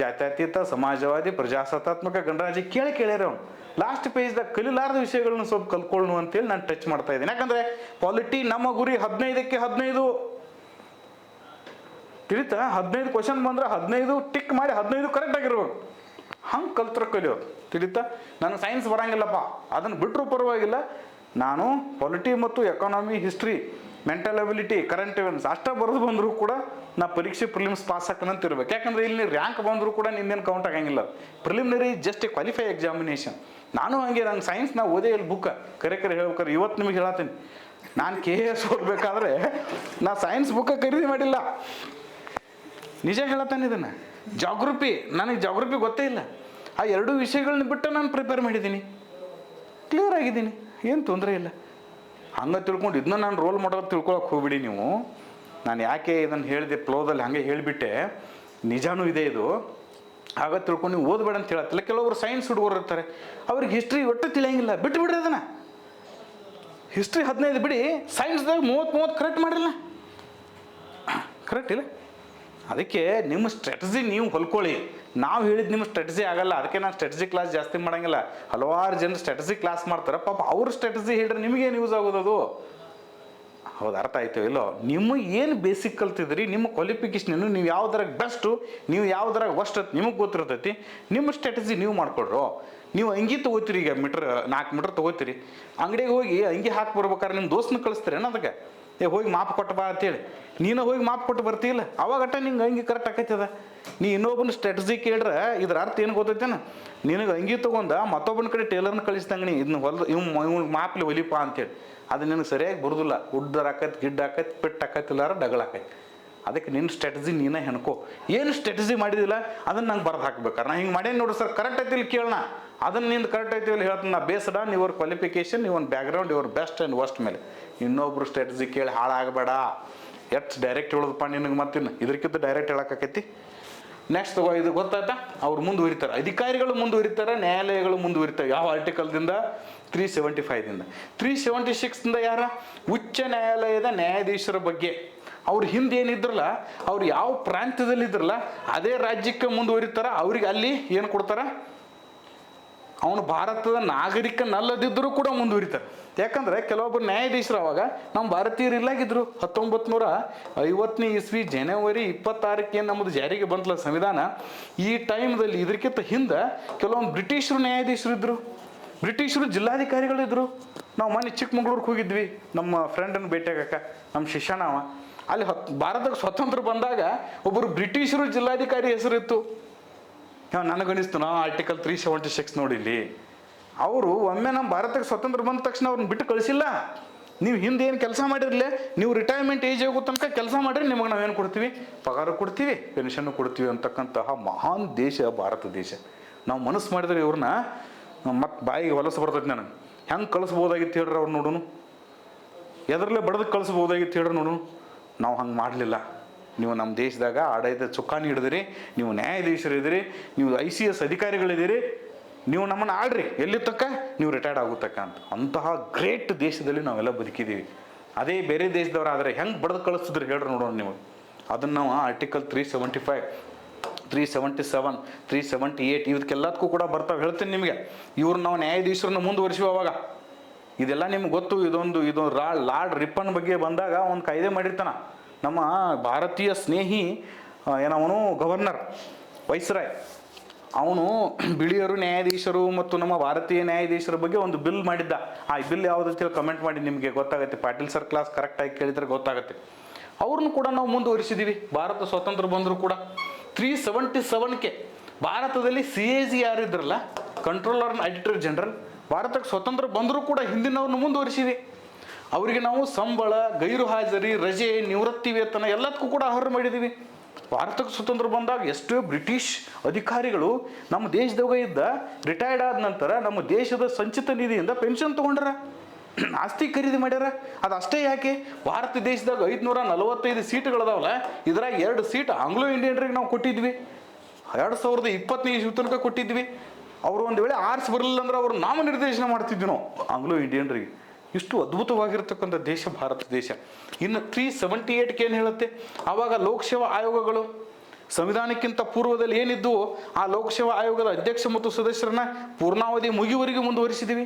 S1: ಜಾತ್ಯತೀತ, ಸಮಾಜವಾದಿ, ಪ್ರಜಾಸತ್ತಾತ್ಮಕ, ಗಣರಾಜ್ಯ ಕೇಳಿ ಅವ್ನು. ಲಾಸ್ಟ್ ಪೇಜ್ದಾಗ ಕಲಿಲಾರದ ವಿಷಯಗಳನ್ನ ಸ್ವಲ್ಪ ಕಲ್ಕೊಳ್ಳು ಅಂತೇಳಿ ನಾನು ಟಚ್ ಮಾಡ್ತಾ ಇದ್ದೀನಿ. ಯಾಕಂದ್ರೆ ಪಾಲಿಟಿ ನಮ್ಮ ಗುರಿ ಹದಿನೈದಕ್ಕೆ ಹದಿನೈದು. ತಿಳಿತಾ? ಹದಿನೈದು ಕ್ವಶನ್ ಬಂದ್ರೆ ಹದಿನೈದು ಟಿಕ್ ಮಾಡಿ ಹದಿನೈದು ಕರೆಕ್ಟ್ ಆಗಿರ್ಬೇಕು. ಹಂಗೆ ಕಲ್ತ್ರ ಕಲಿಯೋದು. ತಿಳಿತಾ? ನನಗೆ ಸೈನ್ಸ್ ಬರಂಗಿಲ್ಲಪ್ಪ. ಅದನ್ನು ಬಿಟ್ಟರು ಪರವಾಗಿಲ್ಲ. ನಾನು ಪೊಲಿಟಿ ಮತ್ತು economy history mental ability current events ಅಷ್ಟೇ ಬರೆದು ಬಂದರೂ ಕೂಡ ನಾ ಪರೀಕ್ಷೆ ಪ್ರಿಲಿಮ್ಸ್ ಪಾಸ್ ಹಾಕನಂತ ಇರ್ಬೇಕು ಯಾಕಂದ್ರೆ ಇಲ್ಲಿ ರ್ಯಾಂಕ್ ಬಂದರೂ ಕೂಡ ನಿಂದೇನು ಕೌಂಟ್ ಆಗಂಗಿಲ್ಲ. Preliminary just a qualify examination ನಾನು ಹಂಗೆ ನಂಗೆ ಸೈನ್ಸ್ ನಾ ಓದೇ ಇಲ್ಲಿ ಬುಕ್ ಕರೆ ಕರೆ ಹೇಳ್ಬೇಕಾರೆ ಇವತ್ತು ನಿಮಗೆ ಹೇಳತ್ತೀನಿ ನಾನು ಕೆ ಎ ಎಸ್ ಓದಬೇಕಾದ್ರೆ ನಾ ಸೈನ್ಸ್ ಬುಕ್ಕ ಖರೀದಿ ಮಾಡಿಲ್ಲ. ನಿಜ ಹೇಳತ್ತಾನೆ ಇದನ್ನ? ಜಾಗ್ರಫಿ ನನಗೆ ಜಾಗ್ರಫಿ ಗೊತ್ತೇ ಇಲ್ಲ. ಆ ಎರಡೂ ವಿಷಯಗಳನ್ನ ಬಿಟ್ಟು ನಾನು ಪ್ರಿಪೇರ್ ಮಾಡಿದ್ದೀನಿ. ಕ್ಲಿಯರ್ ಆಗಿದ್ದೀನಿ. ಏನು ತೊಂದರೆ ಇಲ್ಲ. ಹಂಗೆ ತಿಳ್ಕೊಂಡು ಇದನ್ನ ನಾನು ರೋಲ್ ಮಾಡೋದು ತಿಳ್ಕೊಳಕ್ಕೆ ಹೋಗ್ಬಿಡಿ ನೀವು. ನಾನು ಯಾಕೆ ಇದನ್ನು ಹೇಳಿದೆ ಫ್ಲೋದಲ್ಲಿ ಹಾಗೆ ಹೇಳಿಬಿಟ್ಟೆ, ನಿಜಾನೂ ಇದೆ ಇದು. ಆಗ ತಿಳ್ಕೊಂಡು ನೀವು ಓದಬೇಡ ಅಂತ ಹೇಳತ್ತಲ್ಲ, ಕೆಲವರು ಸೈನ್ಸ್ ಹುಡುಗರು ಇರ್ತಾರೆ. ಅವ್ರಿಗೆ ಹಿಸ್ಟ್ರಿ ಒಟ್ಟು ತಿಳಿಯಂಗಿಲ್ಲ. ಬಿಟ್ಟು ಬಿಡ್ರಿ ಅದನ್ನು. ಹಿಸ್ಟ್ರಿ ಹದಿನೈದು ಬಿಡಿ ಸೈನ್ಸ್ದಾಗ ಮೂವತ್ತು ಮೂವತ್ತು ಕರೆಕ್ಟ್ ಮಾಡಿರಲ್ಲ ಕರೆಕ್ಟ್ ಇಲ್ಲ? ಅದಕ್ಕೆ ನಿಮ್ಮ ಸ್ಟ್ರಾಟಜಿ ನೀವು ಹೊಲ್ಕೊಳ್ಳಿ. ನಾವು ಹೇಳಿದ ನಿಮ್ಮ ಸ್ಟ್ರಾಟಜಿ ಆಗಲ್ಲ, ಅದಕ್ಕೆ ನಾನು ಸ್ಟ್ರಾಟಜಿ ಕ್ಲಾಸ್ ಜಾಸ್ತಿ ಮಾಡಂಗಿಲ್ಲ. ಹಲವಾರು ಜನ ಸ್ಟ್ರಾಟಜಿ ಕ್ಲಾಸ್ ಮಾಡ್ತಾರೆ. ಪಾಪ ಅವ್ರ ಸ್ಟ್ರಾಟಜಿ ಹೇಳಿದ್ರೆ ನಿಮಗೇನು ಯೂಸ್ ಆಗೋದು ಅದು? ಹೌದು, ಅರ್ಥ ಆಯ್ತು. ಇಲ್ಲೋ ನಿಮ್ಮ ಏನು ಬೇಸಿಕ್ ಕಲ್ತಿದ್ರಿ, ನಿಮ್ಮ ಕ್ವಾಲಿಫಿಕೇಶನ್ ನೀವು ಯಾವ್ದ್ರಾಗ ಬೆಸ್ಟು ನೀವು ಯಾವ್ದ್ರಾಗ ವಸ್ಟ್ ನಿಮಗೆ ಗೊತ್ತಿರ್ತೈತಿ. ನಿಮ್ಮ ಸ್ಟ್ರಾಟಜಿ ನೀವು ಮಾಡ್ಕೊಡ್ರು. ನೀವು ಅಂಗಿ ತೊಗೋತೀರಿ ಈಗ ಮೀಟ್ರ್ ನಾಲ್ಕು ಮೀಟ್ರ್ ತೊಗೋತೀರಿ. ಅಂಗಡಿಗೆ ಹೋಗಿ ಅಂಗಿ ಹಾಕಿ ಬರ್ಬೇಕಾದ್ರೆ ನಿಮ್ಮ ದೋಸ್ತನ ಕಳಿಸ್ತೀರೇನು ಅದಕ್ಕೆ? ಏ, ಹೋಗಿ ಮಾಪ್ ಕೊಟ್ಟು ಬಾ ಅಂತೇಳಿ. ನೀನು ಹೋಗಿ ಮಾಪ್ ಕೊಟ್ಟು ಅವಾಗ ಅವಾಗಟ್ಟ ನಿಂಗೆ ಅಂಗಿ ಕರೆಕ್ಟ್ ಆಕೈತದ? ನೀ ಇನ್ನೊಬ್ಬನ ಸ್ಟ್ರಾಟಜಿ ಕೇಳ್ರೆ, ಇದ್ರ ಅರ್ಥ ಏನು ಗೊತ್ತೈತೇನ? ನಿನಗೆ ಅಂಗಿ ತೊಗೊಂಡ ಮತ್ತೊಬ್ಬನ ಕಡೆ ಟೇಲರ್ನ ಕಳಿಸ್ದಂಗೆ ನೀ ಇದನ್ನ ಹೊಲ್ದು, ಇವ್ ಇವ್ ಮಾಪ್ಲಿ ಹೊಲಿಪಾ ಅಂತೇಳಿ. ಅದು ನಿನಗೆ ಸರಿಯಾಗಿ ಬರುದಿಲ್ಲ. ಉಡ್ದರ್ ಹಾಕೈತಿ ಗಿಡ್ಡ ಆಕೈತಿ ಪಿಟ್ ಹಾಕತ್ತಿಲ್ಲಾರ ಡಗಳ ಹಾಕೈತಿ ಅದಕ್ಕೆ ನಿನ್ನ ಸ್ಟ್ರಾಟಜಿ ನೀನೇ ಹೆಣ್ಕೋ. ಏನು ಸ್ಟ್ರಾಟಜಿ ಮಾಡಿದಿಲ್ಲ? ಅದನ್ನ ನಂಗೆ ಬರ್ದು ಹಾಕ್ಬೇಕಾರೆ. ನಾ ಹಿಂಗೆ ಮಾಡೇನು ನೋಡಿ ಸರ್ ಕರೆಕ್ಟ್ ಐತಿ ಇಲ್ಲಿ ಕೇಳೋಣ ಅದನ್ನ ನಿಂದು ಕರೆಕ್ಟ್ ಐತಿ ಇಲ್ಲಿ ಹೇಳ್ತೀನಿ ನಾ. Based on qualification your background your best and worst ಮೇಲೆ. ಇನ್ನೊಬ್ರು ಸ್ಟ್ರಾಟಜಿ ಕೇಳಿ ಹಾಳಾಗಬೇಡ. ಎಷ್ಟು ಡೈರೆಕ್ಟ್ ಹೇಳೋದಪ್ಪ ನಿನಗೆ ಮತ್ತಿನ್ನು? ಇದಕ್ಕಿಂತ ಡೈರೆಕ್ಟ್ ಹೇಳಕ್ಕಾಕೈತಿ? ನೆಕ್ಸ್ಟ್ ತಗೋ, ಇದು ಗೊತ್ತಾಯ್ತಾ? ಅವ್ರು ಮುಂದುವರಿತಾರೆ. ಅಧಿಕಾರಿಗಳು ಮುಂದುವರಿತಾರೆ, ನ್ಯಾಯಾಲಯಗಳು ಮುಂದುವರಿತಾರೆ. ಯಾವ ಆರ್ಟಿಕಲ್ದಿಂದ ತ್ರೀ ಸೆವೆಂಟಿ ಫೈವ್ದಿಂದ ತ್ರೀ ಸೆವೆಂಟಿ ಸಿಕ್ಸ್ದಿಂದ ಯಾರ? ಉಚ್ಚ ನ್ಯಾಯಾಲಯದ ನ್ಯಾಯಾಧೀಶರ ಬಗ್ಗೆ. ಅವ್ರ ಹಿಂದೆ ಏನಿದ್ರಲ್ಲ, ಅವ್ರು ಯಾವ ಪ್ರಾಂತ್ಯದಲ್ಲಿ ಇದ್ರಲ್ಲ ಅದೇ ರಾಜ್ಯಕ್ಕೆ ಮುಂದುವರಿತಾರ, ಅವ್ರಿಗೆ ಅಲ್ಲಿ ಏನು ಕೊಡ್ತಾರ? ಅವನು ಭಾರತದ ನಾಗರಿಕನಲ್ಲದಿದ್ದರೂ ಕೂಡ ಮುಂದುವರಿತಾರೆ. ಯಾಕಂದ್ರೆ ಕೆಲವೊಬ್ಬರು ನ್ಯಾಯಾಧೀಶರು ಅವಾಗ, ನಮ್ಮ ಭಾರತೀಯರು ಇಲ್ಲಾಗಿದ್ರು ಹತ್ತೊಂಬತ್ತು ನೂರ ಐವತ್ತನೇ ಇಸ್ವಿ ಜನವರಿ ಇಪ್ಪತ್ತಾರಕ್ಕೆ ನಮ್ಮದು ಜಾರಿಗೆ ಬಂತಲ್ಲ ಸಂವಿಧಾನ, ಈ ಟೈಮ್ದಲ್ಲಿ ಇದಕ್ಕಿಂತ ಹಿಂದೆ ಕೆಲವೊಂದು ಬ್ರಿಟಿಷರು ನ್ಯಾಯಾಧೀಶರು ಇದ್ದರು ಬ್ರಿಟಿಷರು ಜಿಲ್ಲಾಧಿಕಾರಿಗಳಿದ್ದರು ನಾವು ಮೊನ್ನೆ ಚಿಕ್ಕಮಂಗ್ಳೂರ್ಗೆ ಹೋಗಿದ್ವಿ, ನಮ್ಮ ಫ್ರೆಂಡನ್ನು ಭೇಟಿಯಾಗಕ್ಕೆ, ನಮ್ಮ ಶಿಕ್ಷಣ ಅವ. ಅಲ್ಲಿ ಹತ್, ಭಾರತಕ್ಕೆ ಸ್ವತಂತ್ರ ಬಂದಾಗ ಒಬ್ಬರು ಬ್ರಿಟಿಷರು ಜಿಲ್ಲಾಧಿಕಾರಿ ಹೆಸರಿತ್ತು. ಹಾಂ ನನಗನಿಸ್ತು ಆರ್ಟಿಕಲ್ ತ್ರೀ ಸೆವೆಂಟಿ ಸಿಕ್ಸ್ ನೋಡಿಲಿ ಅವರು ಒಮ್ಮೆ ನಮ್ಮ ಭಾರತಕ್ಕೆ ಸ್ವತಂತ್ರ ಬಂದ ತಕ್ಷಣ ಅವ್ರನ್ನ ಬಿಟ್ಟು ಕಳಿಸಿಲ್ಲ. ನೀವು ಹಿಂದೆ ಏನು ಕೆಲಸ ಮಾಡಿರಲಿ ನೀವು ರಿಟೈರ್ಮೆಂಟ್ ಏಜ್ ಆಗೋ ತನಕ ಕೆಲಸ ಮಾಡಿರಿ ನಿಮಗೆ ನಾವೇನು ಕೊಡ್ತೀವಿ? ಪಗಾರ ಕೊಡ್ತೀವಿ ಪೆನ್ಷನ್ ಕೊಡ್ತೀವಿ ಅಂತಕ್ಕಂತಹ ಮಹಾನ್ ದೇಶ ಭಾರತ ದೇಶ. ನಾವು ಮನಸ್ಸು ಮಾಡಿದ್ರೆ ಇವ್ರನ್ನ ಮತ್ತೆ ಬಾಯಿಗೆ ಹೊಲಸು ಬರ್ತೈತೆ ನನಗೆ. ಹೆಂಗೆ ಕಳಿಸ್ಬೋದಾಗಿತ್ತು ಹೇಳ್ರಿ ಅವ್ರು ನೋಡೋನು? ಎದರಲ್ಲೇ ಬಡ್ದು ಕಳಿಸ್ಬೋದಾಗಿತ್ತು ಹೇಳ್ರಿ ನೋಡು ನಾವು ಹಂಗೆ ಮಾಡಲಿಲ್ಲ. ನೀವು ನಮ್ಮ ದೇಶದಾಗ ಆಡಳಿತ ಚುಕ್ಕಾಣಿ ಹಿಡಿದಿರಿ, ನೀವು ನ್ಯಾಯಾಧೀಶರು ಇದ್ದೀರಿ, ನೀವು ಐ ಸಿ ಎಸ್ ಅಧಿಕಾರಿಗಳಿದ್ದೀರಿ, ನೀವು ನಮ್ಮನ್ನು ಆಡ್ರಿ ಎಲ್ಲಿ ತಕ್ಕ? ನೀವು ರಿಟೈರ್ಡ್ ಆಗುತ್ತಕ್ಕ ಅಂತ. ಅಂತಹ ಗ್ರೇಟ್ ದೇಶದಲ್ಲಿ ನಾವೆಲ್ಲ ಬದುಕಿದ್ದೀವಿ. ಅದೇ ಬೇರೆ ದೇಶದವ್ರು ಆದರೆ ಹೆಂಗೆ ಬಡ್ದು ಕಳಿಸಿದ್ರು ಹೇಳ್ರಿ ನೋಡೋಣ ನೀವು. ಅದನ್ನು ನಾವು article three seventy five three seventy seven three seventy eight ಇದಕ್ಕೆಲ್ಲದಕ್ಕೂ ಕೂಡ ಬರ್ತಾವೆ. ಹೇಳ್ತೀನಿ ನಿಮಗೆ. ಇವ್ರು ನಾವು ನ್ಯಾಯಾಧೀಶರನ್ನ ಮುಂದುವರಿಸುವ ಅವಾಗ. ಇದೆಲ್ಲ ನಿಮ್ಗೆ ಗೊತ್ತು, ಇದೊಂದು ಇದೊಂದು ರಾ ಲಾರ್ಡ್ ರಿಪ್ಪನ್ ಬಗ್ಗೆ ಬಂದಾಗ ಒಂದು ಕಾಯ್ದೆ ಮಾಡಿರ್ತಾನ. ನಮ್ಮ ಭಾರತೀಯ ಸ್ನೇಹಿ ಏನವನು? Governor viceroy. ಅವನು ಬಿಳಿಯರು, ನ್ಯಾಯಾಧೀಶರು ಮತ್ತು ನಮ್ಮ ಭಾರತೀಯ ನ್ಯಾಯಾಧೀಶರ ಬಗ್ಗೆ ಒಂದು ಬಿಲ್ ಮಾಡಿದ್ದ. ಆ ಬಿಲ್ ಯಾವ್ದು ಅಂತೇಳಿ ಕಮೆಂಟ್ ಮಾಡಿ ನಿಮಗೆ ಗೊತ್ತಾಗುತ್ತೆ. ಪಾಟೀಲ್ ಸರ್ ಕ್ಲಾಸ್ ಕರೆಕ್ಟಾಗಿ ಕೇಳಿದ್ರೆ ಗೊತ್ತಾಗುತ್ತೆ. ಅವ್ರನ್ನೂ ಕೂಡ ನಾವು ಮುಂದುವರಿಸಿದ್ದೀವಿ ಭಾರತ ಸ್ವತಂತ್ರ ಬಂದರೂ ಕೂಡ. ತ್ರೀ ಸೆವೆಂಟಿ ಸೆವೆನ್ಗೆ ಭಾರತದಲ್ಲಿ ಸಿ ಎ ಜಿ ಯಾರಿದ್ರಲ್ಲ ಕಂಟ್ರೋಲರ್ ಅಡಿಟರ್ ಜನರಲ್ ಭಾರತಕ್ಕೆ ಸ್ವತಂತ್ರ ಬಂದರೂ ಕೂಡ ಹಿಂದಿನವ್ರನ್ನ ಮುಂದುವರಿಸಿವಿ ಅವರಿಗೆ ನಾವು ಸಂಬಳ, ಗೈರು ಹಾಜರಿ, ರಜೆ, ನಿವೃತ್ತಿ ವೇತನ ಎಲ್ಲದಕ್ಕೂ ಕೂಡ ಆಹಾರ ಮಾಡಿದ್ದೀವಿ ಭಾರತಕ್ಕೆ ಸ್ವತಂತ್ರ ಬಂದಾಗ ಎಷ್ಟೋ ಬ್ರಿಟಿಷ್ ಅಧಿಕಾರಿಗಳು ನಮ್ಮ ದೇಶದಾಗ ಇದ್ದ ರಿಟೈರ್ಡ್ ಆದ ನಂತರ ನಮ್ಮ ದೇಶದ ಸಂಚಿತ ನಿಧಿಯಿಂದ ಪೆನ್ಷನ್ ತೊಗೊಂಡ್ರ. ಆಸ್ತಿ ಖರೀದಿ ಮಾಡ್ಯಾರ. ಅದು ಅಷ್ಟೇ ಯಾಕೆ? ಭಾರತ ದೇಶದಾಗ ಐದುನೂರ ನಲವತ್ತೈದು ಸೀಟ್ಗಳದಾವಲ್ಲ, ಇದ್ರಾಗ ಎರಡು ಸೀಟ್ ಆಂಗ್ಲೋ ಇಂಡಿಯನ್ರಿಗೆ ನಾವು ಕೊಟ್ಟಿದ್ವಿ. ಎರಡು ಸಾವಿರದ ಇಪ್ಪತ್ತನೇ ಇಸ್ವಿ ತನಕ ಕೊಟ್ಟಿದ್ವಿ. ಅವರು ಒಂದು ವೇಳೆ ಆರ್ಸ್ ಬರಲಿಲ್ಲ ಅಂದ್ರೆ ಅವ್ರು ನಾಮನಿರ್ದೇಶನ ಮಾಡ್ತಿದ್ವಿ ನಾವು, ಆಂಗ್ಲೋ ಇಂಡಿಯನ್ರಿಗೆ. ಇಷ್ಟು ಅದ್ಭುತವಾಗಿರ್ತಕ್ಕಂಥ ದೇಶ ಭಾರತ ದೇಶ. ಇನ್ನು ತ್ರೀ ಸೆವೆಂಟಿ ಏಟ್ಗೆ ಏನು ಹೇಳುತ್ತೆ? ಆವಾಗ ಲೋಕಸೇವಾ ಆಯೋಗಗಳು ಸಂವಿಧಾನಕ್ಕಿಂತ ಪೂರ್ವದಲ್ಲಿ ಏನಿದ್ದು ಆ ಲೋಕಸೇವಾ ಆಯೋಗದ ಅಧ್ಯಕ್ಷ ಮತ್ತು ಸದಸ್ಯರನ್ನ ಪೂರ್ಣಾವಧಿ ಮುಗಿಯುವವರೆಗೆ ಮುಂದುವರಿಸಿದ್ದೀವಿ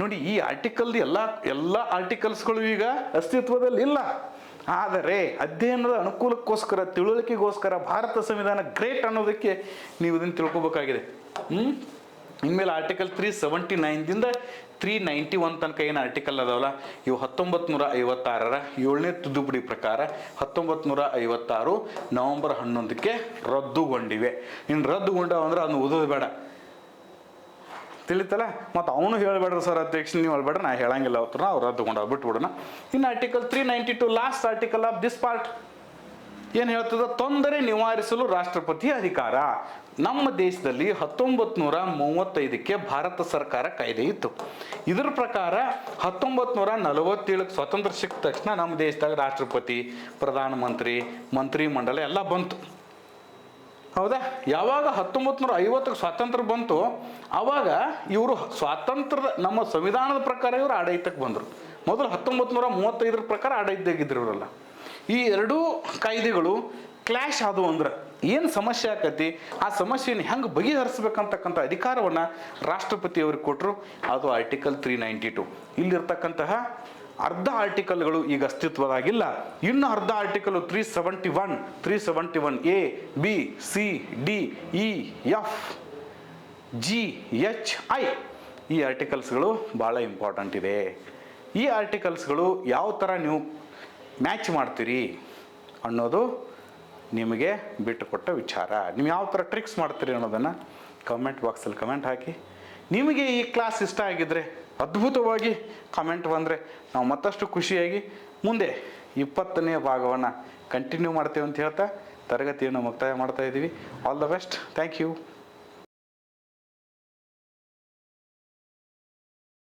S1: ನೋಡಿ, ಈ ಆರ್ಟಿಕಲ್ದು ಎಲ್ಲ ಎಲ್ಲ ಆರ್ಟಿಕಲ್ಸ್ಗಳು ಈಗ ಅಸ್ತಿತ್ವದಲ್ಲಿ ಇಲ್ಲ. ಆದರೆ ಅಧ್ಯಯನದ ಅನುಕೂಲಕ್ಕೋಸ್ಕರ, ತಿಳುವಳಿಕೆಗೋಸ್ಕರ ಭಾರತ ಸಂವಿಧಾನ ಗ್ರೇಟ್ ಅನ್ನೋದಕ್ಕೆ ನೀವು ಇದನ್ನು ತಿಳ್ಕೊಬೇಕಾಗಿದೆ. ಹ್ಞೂ ಇನ್ಮೇಲೆ ಆರ್ಟಿಕಲ್ ತ್ರೀ ಸೆವೆಂಟಿ ನೈನ್ದಿಂದ ತ್ರೀ ನೈಂಟಿ ಒನ್ ತನಕ ಏನು ಆರ್ಟಿಕಲ್ ಅದಾವಲ್ಲ? ಇವು ಹತ್ತೊಂಬತ್ತು ನೂರ ಐವತ್ತಾರರ ಏಳನೇ ತಿದ್ದುಪಡಿ ಪ್ರಕಾರ ಹತ್ತೊಂಬತ್ತು ನೂರ ಐವತ್ತಾರು ನವೆಂಬರ್ ಹನ್ನೊಂದಕ್ಕೆ ರದ್ದುಗೊಂಡಿವೆ. ಇನ್ನು ರದ್ದುಗೊಂಡವ ಅಂದ್ರೆ ಅದನ್ನು ಓದೋದು ಬೇಡ. ತಿಳಿತಲ್ಲ? ಮತ್ತು ಅವನು ಹೇಳಬೇಡ್ರಿ ಸರ್ ಅಧ್ಯಕ್ಷ, ನೀವು ಹೇಳ್ಬೇಡ್ರಿ, ನಾ ಹೇಳಂಗಿಲ್ಲ ಅವ್ರು ರದ್ದುಗೊಂಡು ಬಿಟ್ಬಿಡೋಣ. ಇನ್ನು article three ninety two last article of this part ಏನು ಹೇಳ್ತದ? ತೊಂದರೆ ನಿವಾರಿಸಲು ರಾಷ್ಟ್ರಪತಿ ಅಧಿಕಾರ. ನಮ್ಮ ದೇಶದಲ್ಲಿ ಹತ್ತೊಂಬತ್ತು ನೂರ ಮೂವತ್ತೈದಕ್ಕೆ ಭಾರತ ಸರ್ಕಾರ ಕಾಯ್ದೆ ಇತ್ತು. ಇದ್ರ ಪ್ರಕಾರ ಹತ್ತೊಂಬತ್ತು ನೂರ ನಲವತ್ತೇಳಕ್ಕೆ ಸ್ವಾತಂತ್ರ್ಯ ಸಿಕ್ಕ ತಕ್ಷಣ ನಮ್ಮ ದೇಶದಾಗ ರಾಷ್ಟ್ರಪತಿ, ಪ್ರಧಾನಮಂತ್ರಿ ಮಂತ್ರಿ ಮಂಡಲ ಎಲ್ಲ ಬಂತು. ಹೌದಾ? ಯಾವಾಗ ಹತ್ತೊಂಬತ್ತು ನೂರ ಐವತ್ತಕ್ಕೆ ಸ್ವಾತಂತ್ರ್ಯ ಬಂತು, ಅವಾಗ ಇವರು ಸ್ವಾತಂತ್ರ್ಯದ ನಮ್ಮ ಸಂವಿಧಾನದ ಪ್ರಕಾರ ಇವರು ಆಡಳಿತಕ್ಕೆ ಬಂದರು. ಮೊದಲು ಹತ್ತೊಂಬತ್ತು ನೂರ ಮೂವತ್ತೈದರ ಪ್ರಕಾರ ಆಡಳಿತದಾಗಿದ್ರು ಇವರೆಲ್ಲ. ಈ ಎರಡೂ ಕಾಯ್ದೆಗಳು ಕ್ಲಾಶ್ ಆದವು ಅಂದ್ರೆ ಏನು ಸಮಸ್ಯೆ ಆಕತಿ? ಆ ಸಮಸ್ಯೆಯನ್ನು ಹೆಂಗೆ ಬಗೆಹರಿಸ್ಬೇಕಂತಕ್ಕಂಥ ಅಧಿಕಾರವನ್ನು ರಾಷ್ಟ್ರಪತಿ ಅವ್ರಿಗೆ ಕೊಟ್ಟರು ಅದು ಆರ್ಟಿಕಲ್ ತ್ರೀ ನೈಂಟಿ ಟು ಇಲ್ಲಿರ್ತಕ್ಕಂತಹ ಅರ್ಧ ಆರ್ಟಿಕಲ್ಗಳು ಈಗ ಅಸ್ತಿತ್ವದಾಗಿಲ್ಲ. ಇನ್ನು ಅರ್ಧ article three seventy one three seventy one A B C D E F G H I ಈ ಆರ್ಟಿಕಲ್ಸ್ಗಳು ಭಾಳ ಇಂಪಾರ್ಟೆಂಟ್ ಇದೆ ಈ ಆರ್ಟಿಕಲ್ಸ್ಗಳು ಯಾವ ಥರ ನೀವು ಮ್ಯಾಚ್ ಮಾಡ್ತೀರಿ ಅನ್ನೋದು ನಿಮಗೆ ಬಿಟ್ಟುಕೊಟ್ಟ ವಿಚಾರ. ನೀವು ಯಾವ ಥರ ಟ್ರಿಕ್ಸ್ ಮಾಡ್ತೀರಿ ಅನ್ನೋದನ್ನು ಕಮೆಂಟ್ ಬಾಕ್ಸಲ್ಲಿ ಕಮೆಂಟ್ ಹಾಕಿ. ನಿಮಗೆ ಈ ಕ್ಲಾಸ್ ಇಷ್ಟ ಆಗಿದ್ದರೆ ಅದ್ಭುತವಾಗಿ ಕಮೆಂಟ್ ಬಂದರೆ ನಾವು ಮತ್ತಷ್ಟು ಖುಷಿಯಾಗಿ ಮುಂದೆ ಇಪ್ಪತ್ತನೇ ಭಾಗವನ್ನು ಕಂಟಿನ್ಯೂ ಮಾಡ್ತೇವೆ ಅಂತ ಹೇಳ್ತಾ ತರಗತಿಯನ್ನು ಮುಕ್ತಾಯ ಮಾಡ್ತಾ ಇದ್ದೀವಿ. All the best thank you